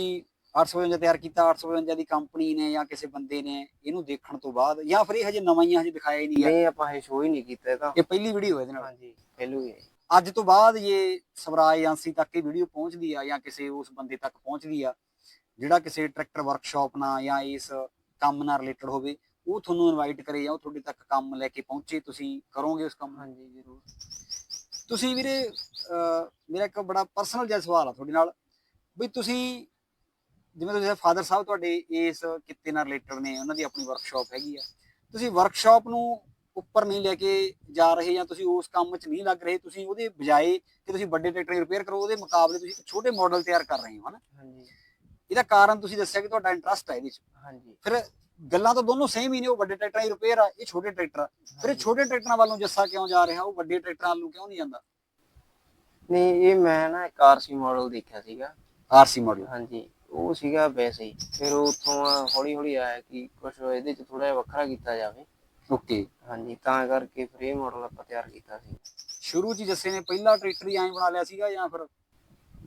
855 ਤਿਆਰ ਕੀਤਾ 855 ਦੀ ਕੰਪਨੀ ਨੇ ਜਾਂ ਕਿਸੇ ਬੰਦੇ ਨੇ ਇਹਨੂੰ ਦੇਖਣ ਤੋਂ ਬਾਅਦ ਜਾਂ ਫਿਰ ਇਹ ਹਜੇ ਨਵਾਂ ਹੀ ਆ, ਹਜੇ ਦਿਖਾਇਆ ਹੀ ਨਹੀਂ ਆ ਨਹੀਂ ਆਪਾਂ ਇਹ ਸ਼ੋਅ ਹੀ ਨਹੀਂ ਕੀਤਾ ਇਹ ਤਾਂ। ਇਹ ਪਹਿਲੀ ਵੀਡੀਓ ਹੈ ਇਹਦੇ ਨਾਲ? ਹਾਂਜੀ ਪਹਿਲੂ ਹੀ ਹੈ ਅੱਜ ਤੋਂ ਬਾਅਦ ਇਹ ਸਵਰਾਜ ਏਜੰਸੀ ਤੱਕ ਇਹ ਵੀਡੀਓ ਪਹੁੰਚਦੀ ਆ ਜਾਂ ਕਿਸੇ ਉਸ ਬੰਦੇ ਤੱਕ ਪਹੁੰਚਦੀ ਆ ਜਿਹੜਾ ਕਿਸੇ ਟਰੈਕਟਰ ਵਰਕਸ਼ਾਪ ਨਾਲ ਜਾਂ ਇਸ ਕੰਮ ਨਾਲ ਰਿਲੇਟਡ ਹੋਵੇ ਉਹ ਤੁਹਾਨੂੰ ਇਨਵਾਈਟ ਕਰੇ ਜਾਂ ਉਹ ਤੁਹਾਡੇ ਤੱਕ ਕੰਮ ਲੈ ਕੇ ਪਹੁੰਚੇ ਤੁਸੀਂ ਕਰੋਗੇ ਉਸ ਕੰਮ ਨੂੰ? ਹਾਂਜੀ ਜ਼ਰੂਰ। ਤੁਸੀਂ ਵੀਰੇ ਮੇਰਾ ਇੱਕ ਬੜਾ ਪਰਸਨਲ ਜਿਹਾ ਸਵਾਲ ਆ ਤੁਹਾਡੇ ਨਾਲ। ਵੀ ਤੁਸੀਂ ਜਿਵੇਂ ਤੁਸੀਂ ਫਾਦਰ ਸਾਹਿਬ ਤੁਹਾਡੇ ਇਸ ਕਿੱਤੇ ਨਾਲ ਰਿਲੇਟਡ ਨੇ ਉਹਨਾਂ ਦੀ ਆਪਣੀ ਵਰਕਸ਼ਾਪ ਹੈਗੀ ਆ। ਤੁਸੀਂ ਵਰਕਸ਼ਾਪ ਨੂੰ ਉੱਪਰ ਨਹੀਂ ਲੈ ਕੇ ਜਾ ਰਹੇ ਜਾਂ ਤੁਸੀਂ ਉਸ ਕੰਮ 'ਚ ਨਹੀਂ ਲੱਗ ਰਹੇ ਤੁਸੀਂ ਉਹਦੇ ਬਜਾਏ ਕਿ ਤੁਸੀਂ ਵੱਡੇ ਟਰੈਕਟਰ ਰਿਪੇਅਰ ਕਰੋ ਉਹਦੇ ਮੁਕਾਬਲੇ ਤੁਸੀਂ ਇੱਕ ਛੋਟੇ ਮਾਡਲ ਤਿਆਰ ਕਰ ਰਹੇ ਹੋ ਹਨਾ? ਹਾਂਜੀ। ਇਹਦਾ ਕਾਰਨ ਤੁਸੀਂ ਦੱਸਿਆ ਕਿ ਤੁਹਾਡਾ ਇੰਟਰਸਟ ਹੈ ਇਹਦੇ 'ਚ। ਹਾਂਜੀ। ਫਿਰ ਗੱਲਾਂ ਤਾਂ ਦੋਨੋਂ ਸੇਮ ਹੀ ਨੇ ਉਹ ਵੱਡੇ ਟਰੈਕਟਰਾਂ ਦੀ ਰਿਪੇਅਰ ਆ ਇਹ ਛੋਟੇ ਟਰੈਕਟਰ ਆ। ਫਿਰ ਇਹ ਛੋਟੇ ਟਰੈਕਟਰਾਂ ਵੱਲੋਂ ਜੱਸਾ ਕਿਉਂ ਜਾ ਰਿਹਾ ਉਹ ਵੱਡੇ ਟਰੈਕਟਰਾਂ ਵੱਲੋਂ ਕਿਉਂ ਨਹੀਂ ਜਾਂਦਾ? ਨਹੀਂ ਇਹ ਮੈਂ ਨਾ ਇੱਕ ਆਰਸੀ ਮਾਡਲ ਦੇਖਿਆ ਸੀਗਾ। ਆਰਸੀ ਮਾਡਲ ਹਾਂਜੀ ਉਹ ਸੀਗਾ ਵੈਸੇ ਹੀ। ਫਿਰ ਉੱਥੋਂ ਹੌਲੀ ਹੌਲੀ ਆਇਆ ਕਿ ਕੁਝ ਇਹਦੇ ਚ ਥੋੜਾ ਜਿਹਾ ਵੱਖਰਾ ਕੀਤਾ ਜਾਵੇ। ਓਕੇ। ਹਾਂਜੀ ਤਾਂ ਕਰਕੇ ਫਿਰ ਇਹ ਮਾਡਲ ਆਪਾਂ ਤਿਆਰ ਕੀਤਾ ਸੀ। ਸ਼ੁਰੂ 'ਚ ਜੱਸੇ ਨੇ ਪਹਿਲਾ ਟਰੈਕਟਰ ਹੀ ਐਂ ਬਣਾ ਲਿਆ ਸੀਗਾ ਜਾਂ ਫਿਰ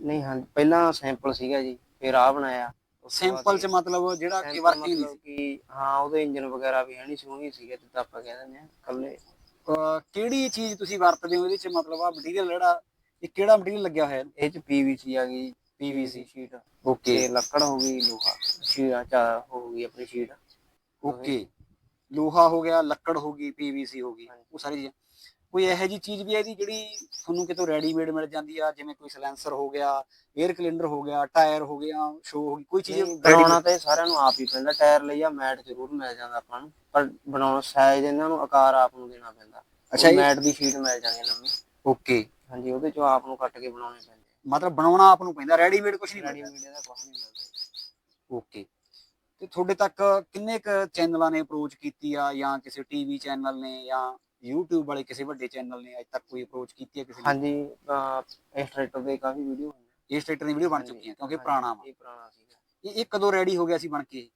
ਨਹੀਂ ਹਾਂ ਪਹਿਲਾਂ ਸੈਂਪਲ ਸੀਗਾ ਜੀ ਫਿਰ ਆ ਬਣਾਇਆ। ਸਿੰਪਲ ਚ ਮਤਲਬ ਜਿਹੜਾ ਕਿ ਵਰਕਿੰਗ ਨਹੀਂ ਕਿ ਹਾਂ ਉਹਦੇ ਇੰਜਨ ਵਗੈਰਾ ਵੀ ਹੈ ਨਹੀਂ ਸੋਹਣੀ ਸੀਗੇ ਜਿੱਦਾਂ ਆਪਾਂ ਕਹਿ ਦਿੰਦੇ ਆ ਕੱਲੇ ਕਿਹੜੀ ਚੀਜ਼ ਤੁਸੀਂ ਵਰਤਦੇ ਹੋ? ਇਹਦੇ ਚ ਮਤਲਬ ਆ ਮਟੀਰੀਅਲ ਜਿਹੜਾ ਇਹ ਕਿਹੜਾ ਮਟੀਰੀਅਲ ਲੱਗਿਆ ਹੋਇਆ? ਇਹ ਚ ਪੀਵੀਸੀ ਆ ਗਈ ਪੀਵੀਸੀ ਸ਼ੀਟ ਓਕੇ ਤੇ ਲੱਕੜ ਹੋ ਗਈ ਲੋਹਾ। ਸ਼ੀਟ ਚਾ ਹੋ ਗਈ ਆਪਣੀ ਸ਼ੀਟ ਓਕੇ ਲੋਹਾ ਹੋ ਗਿਆ ਲੱਕੜ ਹੋ ਗਈ ਪੀਵੀਸੀ ਹੋ ਗਈ। ਉਹ ਸਾਰੀ ਚੀਜ਼ਾਂ। ਕੋਈ ਇਹੋ ਜੀ ਚੀਜ਼ ਵੀ ਹੈ ਇਹਦੀ ਜਿਹੜੀ ਤੁਹਾਨੂੰ ਕਿਤੋਂ ਰੈਡੀਮੇਡ ਮਿਲ ਜਾਂਦੀ ਆ? ਜਿਵੇਂ ਕੋਈ ਸਲੈਂਸਰ ਹੋ ਗਿਆ 에ਅਰ ਕਲਿੰਡਰ ਹੋ ਗਿਆ ਟਾਇਰ ਹੋ ਗਿਆ ਸ਼ੋ ਹੋ ਗਈ ਕੋਈ ਚੀਜ਼ ਬਣਾਉਣਾ ਤੇ ਸਾਰਿਆਂ ਨੂੰ ਆਪ ਹੀ ਪੈਂਦਾ ਟਾਇਰ ਲਈ ਆ ਮੈਟ ਜ਼ਰੂਰ ਮਿਲ ਜਾਂਦਾ ਆਪਾਂ ਨੂੰ ਪਰ ਬਣਾਉਣ ਸਾਈਜ਼ ਇਹਨਾਂ ਨੂੰ ਆਕਾਰ ਆਪ ਨੂੰ ਦੇਣਾ ਪੈਂਦਾ। ਅੱਛਾ ਮੈਟ ਦੀ ਸ਼ੀਟ ਮਿਲ ਜਾਂਦੀ ਲੰਮੀ। ਓਕੇ। ਹਾਂਜੀ ਉਹਦੇ ਚੋਂ ਆਪ ਨੂੰ ਕੱਟ ਕੇ ਬਣਾਉਣੇ ਪੈਂਦੇ ਮਤਲਬ ਬਣਾਉਣਾ ਆਪ ਨੂੰ ਪੈਂਦਾ ਰੈਡੀਮੇਡ ਕੁਝ ਨਹੀਂ ਰੈਡੀਮੇਡ ਦਾ ਕੁਝ ਨਹੀਂ ਮਿਲਦਾ। ਓਕੇ। ਤੇ ਤੁਹਾਡੇ ਤੱਕ ਕਿੰਨੇ ਕ ਚੈਨਲਾਂ ਨੇ ਅਪਰੋਚ ਕੀਤੀ ਆ ਜਾਂ ਕਿਸੇ ਟੀਵੀ ਚੈਨਲ ਨੇ ਜਾਂ YouTube ਵਾਲੇ ਕਿਸੇ ਵੱਡੇ ਚੈਨਲ ਨੇ ਅੱਜ ਤੱਕ ਕੋਈ ਅਪਰੋਚ ਕੀਤੀ ਹੈ ਕਿਸੇ ਨੇ ਹਾਂਜੀ ਅਹ ਇਸ ਟਰੈਕਟਰ ਦੇ ਕਾਫੀ ਵੀਡੀਓ ਇਸ ਟਰੈਕਟਰ ਦੀ ਵੀਡੀਓ ਬਣ ਚੁੱਕੀ ਹੈ ਕਿਉਂਕਿ ਪੁਰਾਣਾ ਵਾ। ਇਹ ਪੁਰਾਣਾ ਸੀਗਾ। ਇਹ ਇਹ ਕਦੋਂ ਰੈਡੀ ਹੋ ਗਿਆ ਸੀ ਬਣ ਕੇ?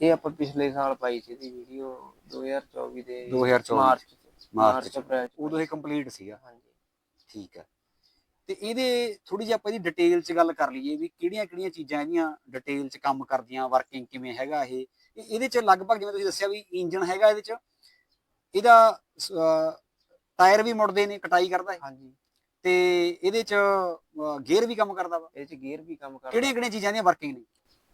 ਇਹ ਆਪਾਂ ਪਿਛਲੇ ਸਾਲ ਪਾਈ ਸੀ ਇਹਦੀ ਵੀਡੀਓ 2024 ਦੇ 2024 ਮਾਰਚ ਚ। ਮਾਰਚ ਮਾਰਚ ਚ। ਅਪ੍ਰੈਲ ਚ ਉਦੋਂ ਇਹ ਕੰਪਲੀਟ ਸੀਗਾ। ਹਾਂਜੀ। ਠੀਕ ਹੈ। ਤੇ ਇਹਦੇ ਥੋੜੀ ਜਿਹੀ ਆਪਾਂ ਇਹਦੀ ਡਿਟੇਲ 'ਚ ਗੱਲ ਕਰ ਲਈਏ ਵੀ ਕਿਹੜੀਆਂ ਕਿਹੜੀਆਂ ਚੀਜ਼ਾਂ ਇਹਦੀਆਂ ਡਿਟੇਲ 'ਚ ਕੰਮ ਕਰਦੀਆਂ ਵਰਕਿੰਗ ਕਿਵੇਂ ਹੈਗਾ ਇਹ? ਇਹ- ਇਹਦੇ 'ਚ ਲਗਭਗ ਜਿਵੇਂ ਤੁਸੀਂ ਦੱਸਿਆ ਵੀ ਇੰਜਨ ਹੈਗਾ ਇਹਦੇ 'ਚ। ਇਹਦਾ ਟਾਇਰ ਵੀ ਮੁੜਦੇ ਨੇ ਕਟਾਈ ਕਰਦਾ ਹੈ ਹਾਂਜੀ। ਤੇ ਇਹਦੇ 'ਚ ਗੇਅਰ ਵੀ ਕੰਮ ਕਰਦਾ ਵਾ। ਇਹ ਚ ਗੇਅਰ ਵੀ ਕੰਮ ਕਰਦਾ। ਕਿਹੜੀਆਂ ਕਿਹੜੀਆਂ ਚੀਜ਼ਾਂ ਦੀਆਂ ਵਰਕਿੰਗ ਨੇ?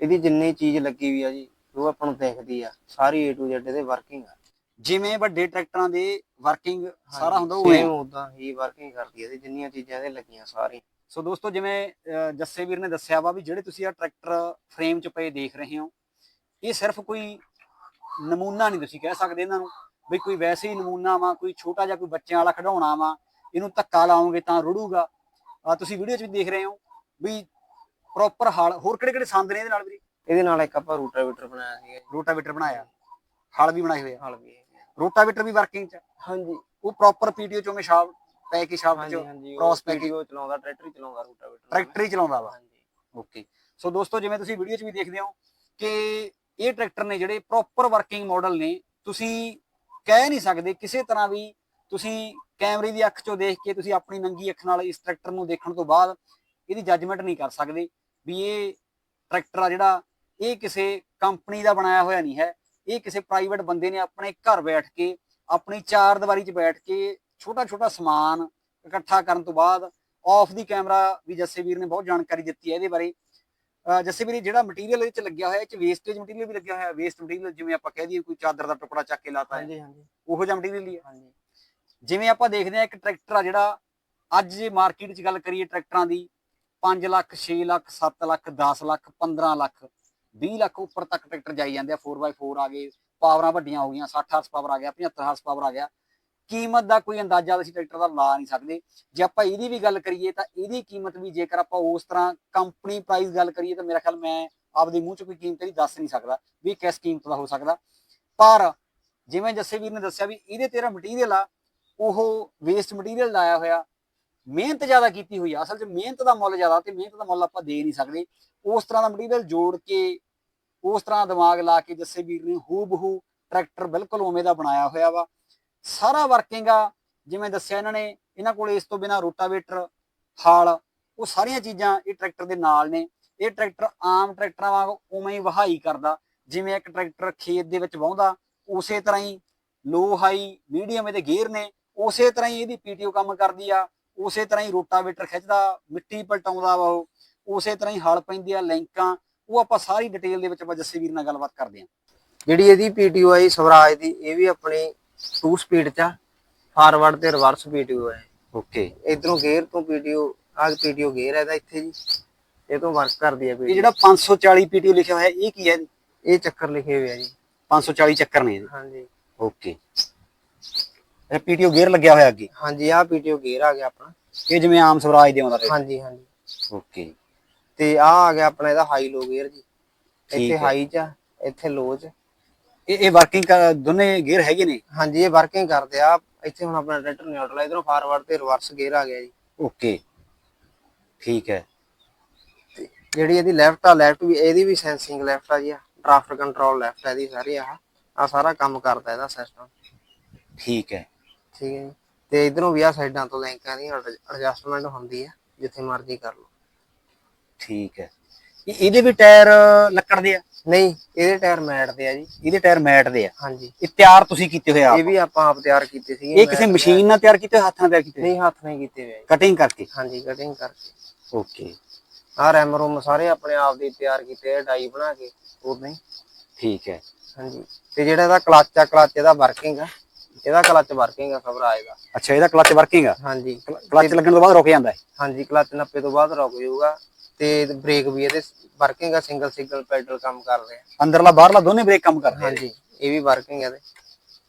ਇਹਦੀ ਜਿੰਨੀ ਚੀਜ਼ ਲੱਗੀ ਵੀ ਆ ਜੀ ਉਹ ਆਪਾਂ ਨੂੰ ਦਿਖਦੀ ਆ। ਸਾਰੀ A to Z ਇਹਦੇ ਵਰਕਿੰਗ ਆ। ਜਿਵੇਂ ਵੱਡੇ ਟਰੈਕਟਰਾਂ ਦੇ ਵਰਕਿੰਗ ਸਾਰਾ ਹੁੰਦਾ ਉਹ ਸੇਮ ਉਦਾਂ ਹੀ ਵਰਕਿੰਗ ਕਰਦੀ ਹੈ ਇਹਦੀ ਜਿੰਨੀਆਂ ਚੀਜ਼ਾਂ ਇਹਦੇ ਲੱਗੀਆਂ ਸਾਰੀਆਂ। ਸੋ ਦੋਸਤੋ ਜਿਵੇਂ ਜੱਸੇ ਵੀਰ ਨੇ ਦੱਸਿਆ ਵਾ ਵੀ ਜਿਹੜੇ ਤੁਸੀਂ ਆ ਟਰੈਕਟਰ ਫਰੇਮ 'ਚ ਪਏ ਦੇਖ ਰਹੇ ਹੋ ਇਹ ਸਿਰਫ ਕੋਈ ਨਮੂਨਾ ਨਹੀਂ ਤੁਸੀਂ ਕਹਿ ਸਕਦੇ ਇਹਨਾਂ ਨੂੰ। ਵੀ ਕੋਈ ਵੈਸੇ ਹੀ ਨਮੂਨਾ ਵਾ ਕੋਈ ਛੋਟਾ ਜਿਹਾ ਕੋਈ ਬੱਚਿਆਂ ਵਾਲਾ ਖਿਡੌਣਾ ਵਾ ਇਹਨੂੰ ਧੱਕਾ ਲਾਓਗੇ ਤਾਂ ਰੁੜੂਗਾ। ਆ ਤੁਸੀਂ ਵੀਡੀਓ 'ਚ ਵੀ ਦੇਖ ਰਹੇ ਹੋ ਵੀ ਪ੍ਰੋਪਰ ਹਲ ਹੋਰ ਕਿਹੜੇ ਕਿਹੜੇ ਸੰਦ ਨੇ ਇਹਦੇ ਨਾਲ ਵੀਰੇ? ਇਹਦੇ ਨਾਲ ਇੱਕ ਆਪਾਂ ਰੂਟਾਵੇਟਰ ਬਣਾਇਆ ਸੀਗਾ ਰੋਟਾਵੇਟਰ ਬਣਾਇਆ। ਹਲ ਵੀ ਬਣਾਏ ਹੋਏ ਆ। ਹਲ ਵੀ। ਰੋਟਾਵੇਟਰ ਵੀ ਵਰਕਿੰਗ 'ਚ। ਹਾਂਜੀ। ਉਹ ਪ੍ਰੋਪਰ ਪੀਟੀਓ ਚੋਂ ਮੈਂ ਸ਼ਾਫਟ ਪੈ ਕੇ ਸ਼ਾਫਟ 'ਚ cross packing- ਵੀਡੀਓ ਚਲਾਉਂਦਾ ਟਰੈਕਟਰ ਹੀ ਚਲਾਉਂਦਾ ਰੂਟਾਵੇਟਰ। ਟਰੈਕਟਰ ਹੀ ਚਲਾਉਂਦਾ ਵਾ। ਹਾਂਜੀ। ਓਕੇ ਸੋ ਦੋਸਤੋ ਜਿਵੇਂ ਤੁਸੀਂ ਵੀਡੀਓ 'ਚ ਵੀ ਦੇਖਦੇ ਹੋ ਕਿ ਇਹ ਟਰੈਕਟਰ ਨੇ ਜਿਹੜੇ ਪ੍ਰੋਪਰ ਵਰਕਿੰਗ ਮਾਡਲ ਨੇ ਤੁਸੀਂ ਕਹਿ ਨਹੀਂ ਸਕਦੇ, ਕਿਸੇ ਤਰ੍ਹਾਂ ਵੀ ਤੁਸੀਂ ਕੈਮਰੇ ਦੀ ਅੱਖ 'ਚੋਂ ਦੇਖ ਕੇ ਤੁਸੀਂ ਆਪਣੀ ਨੰਗੀ ਅੱਖ ਨਾਲ ਇਸ ਟਰੈਕਟਰ ਨੂੰ ਦੇਖਣ ਤੋਂ ਬਾਅਦ ਇਹਦੀ ਜੱਜਮੈਂਟ ਨਹੀਂ ਕਰ ਸਕਦੇ ਵੀ ਇਹ ਟਰੈਕਟਰ ਆ ਜਿਹੜਾ, ਇਹ ਕਿਸੇ ਕੰਪਨੀ ਦਾ ਬਣਾਇਆ ਹੋਇਆ ਨਹੀਂ ਹੈ, ਇਹ ਕਿਸੇ ਪ੍ਰਾਈਵੇਟ ਬੰਦੇ ਨੇ ਆਪਣੇ ਘਰ ਬੈਠ ਕੇ, ਆਪਣੀ ਚਾਰ ਦੀਵਾਰੀ 'ਚ ਬੈਠ ਕੇ ਛੋਟਾ ਛੋਟਾ ਸਮਾਨ ਇਕੱਠਾ ਕਰਨ ਤੋਂ ਬਾਅਦ ਆਫ ਦੀ ਕੈਮਰਾ ਵੀ ਜੱਸੇ ਵੀਰ ਨੇ ਬਹੁਤ ਜਾਣਕਾਰੀ ਦਿੱਤੀ ਹੈ ਇਹਦੇ ਬਾਰੇ। ਜੱਸੇ ਵੀਰ ਜਿਹੜਾ ਮਟੀਰੀਅਲ ਇਹਦੇ ਚ ਲੱਗਿਆ ਹੋਇਆ ਇਹ ਚ ਵੇਸਟੇਜ ਮਟੀਰੀਅਲ ਵੀ ਲੱਗਿਆ ਹੋਇਆ ਵੇਸਟ ਮਟੀਰੀਅਲ ਜਿਵੇਂ ਆਪਾਂ ਕਹਿ ਦਈਏ ਕੋਈ ਚਾਦਰ ਦਾ ਟੁਕੜਾ ਚੱਕ ਕੇ ਲਾਤਾ ਹੈ। ਹਾਂਜੀ ਹਾਂਜੀ। ਉਹੋ ਜਿਹਾ ਮਟੀਰੀਅਲ ਹੀ ਹੈ। ਹਾਂਜੀ। ਜਿਵੇਂ ਆਪਾਂ ਦੇਖਦੇ ਹਾਂ ਇੱਕ ਟਰੈਕਟਰ ਆ ਜਿਹੜਾ ਅੱਜ ਜੇ ਮਾਰਕੀਟ 'ਚ ਗੱਲ ਕਰੀਏ ਟਰੈਕਟਰਾਂ ਦੀ 5 ਲੱਖ 6 ਲੱਖ 7 ਲੱਖ 10 ਲੱਖ 15 ਲੱਖ 20 ਲੱਖ ਉੱਪਰ ਤੱਕ ਟਰੈਕਟਰ ਜਾਈ ਜਾਂਦੇ ਆ। 4x4 ਆ ਗਏ ਪਾਵਰਾਂ ਵੱਡੀਆਂ ਹੋ ਗਈਆਂ 60 ਹਾਰਸ ਪਾਵਰ ਆ ਗਿਆ 75 ਹਾਰਸ ਪਾਵਰ ਆ ਗਿਆ। ਕੀਮਤ ਦਾ ਕੋਈ ਅੰਦਾਜ਼ਾ ਅਸੀਂ ਟਰੈਕਟਰ ਦਾ ਲਾ ਨਹੀਂ ਸਕਦੇ। ਜੇ ਆਪਾਂ ਇਹਦੀ ਵੀ ਗੱਲ ਕਰੀਏ ਤਾਂ ਇਹਦੀ ਕੀਮਤ ਵੀ ਜੇਕਰ ਆਪਾਂ ਉਸ ਤਰ੍ਹਾਂ ਕੰਪਨੀ ਪ੍ਰਾਈਸ ਗੱਲ ਕਰੀਏ ਤਾਂ ਮੇਰਾ ਖਿਆਲ ਮੈਂ ਆਪਦੇ ਮੂੰਹ 'ਚ ਕੋਈ ਕੀਮਤ ਇਹਦੀ ਦੱਸ ਨਹੀਂ ਸਕਦਾ ਵੀ ਕਿਸ ਕੀਮਤ ਦਾ ਹੋ ਸਕਦਾ। ਪਰ ਜਿਵੇਂ ਜੱਸੇ ਵੀਰ ਨੇ ਦੱਸਿਆ ਵੀ ਇਹਦੇ ਤੇਰਾ ਮਟੀਰੀਅਲ ਆ, ਉਹ ਵੇਸਟ ਮਟੀਰੀਅਲ ਲਾਇਆ ਹੋਇਆ, ਮਿਹਨਤ ਜ਼ਿਆਦਾ ਕੀਤੀ ਹੋਈ ਆ। ਅਸਲ 'ਚ ਮਿਹਨਤ ਦਾ ਮੁੱਲ ਜ਼ਿਆਦਾ ਤੇ ਮਿਹਨਤ ਦਾ ਮੁੱਲ ਆਪਾਂ ਦੇ ਨਹੀਂ ਸਕਦੇ। ਉਸ ਤਰ੍ਹਾਂ ਦਾ ਮਟੀਰੀਅਲ ਜੋੜ ਕੇ, ਉਸ ਤਰ੍ਹਾਂ ਦਿਮਾਗ ਲਾ ਕੇ ਜੱਸੇ ਵੀਰ ਨੇ ਹੂ ਬਹੂ ਟਰੈਕਟਰ ਬਿਲਕੁਲ ਉਵੇਂ ਦਾ ਬਣਾਇਆ ਹੋਇਆ ਵਾ। ਸਾਰਾ ਵਰਕਿੰਗ ਆ ਜਿਵੇਂ ਦੱਸਿਆ ਇਹਨਾਂ ਨੇ, ਇਹਨਾਂ ਕੋਲ ਇਸ ਤੋਂ ਬਿਨਾ ਰੋਟਾਵੇਟਰ, ਹਲ, ਉਹ ਸਾਰੀਆਂ ਚੀਜ਼ਾਂ ਇਹ ਟਰੈਕਟਰ ਦੇ ਨਾਲ ਨੇ। ਇਹ ਟਰੈਕਟਰ ਆਮ ਟਰੈਕਟਰਾਂ ਵਾਂਗ ਉਵੇਂ ਹੀ ਵਹਾਈ ਕਰਦਾ, ਜਿਵੇਂ ਇੱਕ ਟਰੈਕਟਰ ਖੇਤ ਦੇ ਵਿੱਚ ਵਾਹੁੰਦਾ, ਉਸੇ ਤਰ੍ਹਾਂ ਹੀ ਲੋ ਹਾਈ ਮੀਡੀਅਮ ਇਹਦੇ ਗੇਅਰ ਨੇ, ਉਸੇ ਤਰ੍ਹਾਂ ਹੀ ਇਹਦੀ ਪੀਟੀਓ ਕੰਮ ਕਰਦੀ ਆ, ਉਸੇ ਤਰ੍ਹਾਂ ਹੀ ਰੋਟਾਵੇਟਰ ਖਿੱਚਦਾ, ਮਿੱਟੀ ਪਲਟਾਉਂਦਾ ਵਾ ਉਹ, ਉਸੇ ਤਰ੍ਹਾਂ ਹੀ ਹਲ ਪੈਂਦੀ ਆ ਲਿੰਕਾਂ, ਉਹ ਆਪਾਂ ਸਾਰੀ ਡਿਟੇਲ ਦੇ ਵਿੱਚ ਆਪਾਂ ਜੱਸੇ ਵੀਰ ਨਾਲ ਗੱਲਬਾਤ ਕਰਦੇ ਹਾਂ ਜਿਹੜੀ ਇਹਦੀ ਪੀਟੀਓ ਆਈ ਸਵਰਾਜ ਦੀ, ਇਹ ਵੀ ਆਪਣੀ 2 ਸਪੀਡ ਚ ਫਾਰਵਰਡ ਤੇ ਰਿਵਰਸ ਪੀਟੀਓ ਹੈ ਓਕੇ ਇਧਰੋਂ ਗੇਅਰ ਤੋਂ ਪੀਟੀਓ ਆਹ ਪੀਟੀਓ ਗੇਅਰ ਹੈ ਇਹਦਾ ਇੱਥੇ ਜੀ। ਇਹ ਤੋਂ ਵਰਕ ਕਰਦੀ ਹੈ ਇਹ ਪੀਟੀਓ ਜਿਹੜਾ 540 ਪੀਟੀਓ ਲਿਖਿਆ ਹੋਇਆ ਇਹ ਕੀ ਹੈ ਇਹ ਚੱਕਰ ਲਿਖੇ ਹੋਏ ਆ ਜੀ। 540 ਚੱਕਰ ਨੇ ਇਹਦੇ। ਹਾਂਜੀ। ਓਕੇ ਇਹ ਪੀਟੀਓ ਗੇਅਰ ਲੱਗਿਆ ਹੋਇਆ ਅੱਗੇ? ਹਾਂਜੀ ਆਹ ਪੀਟੀਓ ਗੇਅਰ ਆ ਗਿਆ ਆਪਣਾ। ਇਹ ਜਿਵੇਂ ਆਮ ਸਵਰਾਜ ਦੇ ਆਉਂਦਾ ਰੇਟ ਹਾਂਜੀ ਹਾਂਜੀ। ਓਕੇ ਤੇ ਆਹ ਆ ਗਿਆ ਆਪਣਾ ਇਹਦਾ ਹਾਈ ਲੋ ਗੇਅਰ ਜੀ। ਠੀਕ ਇੱਥੇ ਹੈ। ਹਾਈ ਚ ਆ, ਇੱਥੇ ਲੋ ਚ। ਇਹ ਇਹ ਵਰਕਿੰਗ ਦੋਨੇ ਗੇਅਰ ਹੈਗੇ ਨੇ? ਹਾਂਜੀ ਇਹ ਵਰਕਿੰਗ ਕਰਦੇ ਆ। ਇੱਥੇ ਹੁਣ ਆਪਣਾ ਟਰੈਕਟਰ ਨਿਊਟਰਲ ਹੈ ਇਧਰੋਂ ਫਾਰਵਰਡ ਤੇ ਰਿਵਰਸ ਗੇਅਰ ਆ ਗਿਆ ਜੀ। ਓਕੇ ਠੀਕ ਹੈ। ਜਿਹੜੀ ਇਹਦੀ ਲੈਫਟ ਆ ਲੈਫਟ ਵੀ ਇਹਦੀ ਵੀ ਸੈਂਸਿੰਗ ਲੈਫਟ ਆ ਜੀ ਡਰਾਫਟ ਕੰਟਰੋਲ ਲੈਫਟ ਆ ਇਹਦੀ ਸਾਰੀ ਆ। ਆ ਸਾਰਾ ਕੰਮ ਕਰਦਾ ਇਹਦਾ ਸਿਸਟਮ ਠੀਕ ਹੈ। ਠੀਕ ਹੈ ਤੇ ਇਧਰੋਂ ਵੀ ਆ ਸਾਈਡਾਂ ਤੋਂ ਲਿੰਕਾਂ ਦੀ ਐਡਜਸਟਮੈਂਟ ਹੁੰਦੀ ਆ ਜਿੱਥੇ ਮਰਜ਼ੀ ਕਰ ਲਓ। ਠੀਕ ਹੈ। ਇਹ- ਇਹਦੇ ਵੀ ਟਾਇਰ ਲੱਕੜ ਦੇ ਆ? ਨਹੀਂ ਇਹਦੇ ਟਾਇਰ ਮੈਟ ਦੇ ਆ ਜੀ। ਇਹਦੇ ਟਾਇਰ ਮੈਟ ਦੇ ਆ? ਹਾਂਜੀ। ਇਹ ਤਿਆਰ ਤੁਸੀਂ ਕੀਤੇ ਹੋਏ ਆ ਇਹ ਵੀ ਆਪਾਂ ਆਪ ਤਿਆਰ ਕੀਤੇ ਸੀਗੇ ਇਹ ਕਿਸੇ ਮਸ਼ੀਨ ਨਾਲ ਤਿਆਰ ਕੀਤੇ ਹੋਏ, ਹੱਥ ਨਾਲ ਤਿਆਰ ਕੀਤੇ ਨਹੀਂ ਹੱਥ ਨਾਲ ਕੀਤੇ ਹੋਏ ਆ। ਕਟਿੰਗ ਕਰਕੇ? ਹਾਂਜੀ ਕਟਿੰਗ ਕਰਕੇ। ਓਕੇ ਆਹ ਰੈਮ ਰੋਮ ਸਾਰੇ ਆਪਣੇ ਆਪ ਦੇ ਤਿਆਰ ਕੀਤੇ ਆ ਡਾਈ ਬਣਾ ਕੇ ਉਦਾਂ ਹੀ ਠੀਕ ਹੈ। ਹਾਂਜੀ। ਤੇ ਜਿਹੜਾ ਇਹਦਾ ਕਲਚ ਆ ਕਲਚ ਇਹਦਾ ਵਰਕਿੰਗ ਆ। ਇਹਦਾ ਕਲਚ ਵਰਕਿੰਗ ਆ ਸਵਰਾਜ ਦਾ ਅੱਛਾ ਇਹਦਾ ਕਲਚ ਵਰਕਿੰਗ ਆ? ਹਾਂਜੀ। ਕਲਚ ਲੱਗਣ ਤੋਂ ਬਾਅਦ ਰੁਕ ਜਾਂਦਾ ਹੈ? ਹਾਂਜੀ ਕਲਚ ਨੱਪੇ ਤੋਂ ਬਾਅਦ ਰੁਕ ਜਾਊਗਾ। ਤੇ ਬ੍ਰੇਕ ਵੀ ਇਹਦੇ ਵਰਕਿੰਗ ਆ ਸਿੰਗਲ ਸਿੰਗਲ ਪੈਡਲ ਕੰਮ ਕਰ ਰਿਹਾ ਅੰਦਰਲਾ ਬਾਹਰਲਾ ਦੋਨੇ ਬ੍ਰੇਕ ਕੰਮ ਕਰਦੇ ਆ? ਹਾਂਜੀ ਇਹ ਵੀ ਵਰਕਿੰਗ ਹੈ ਇਹਦੇ।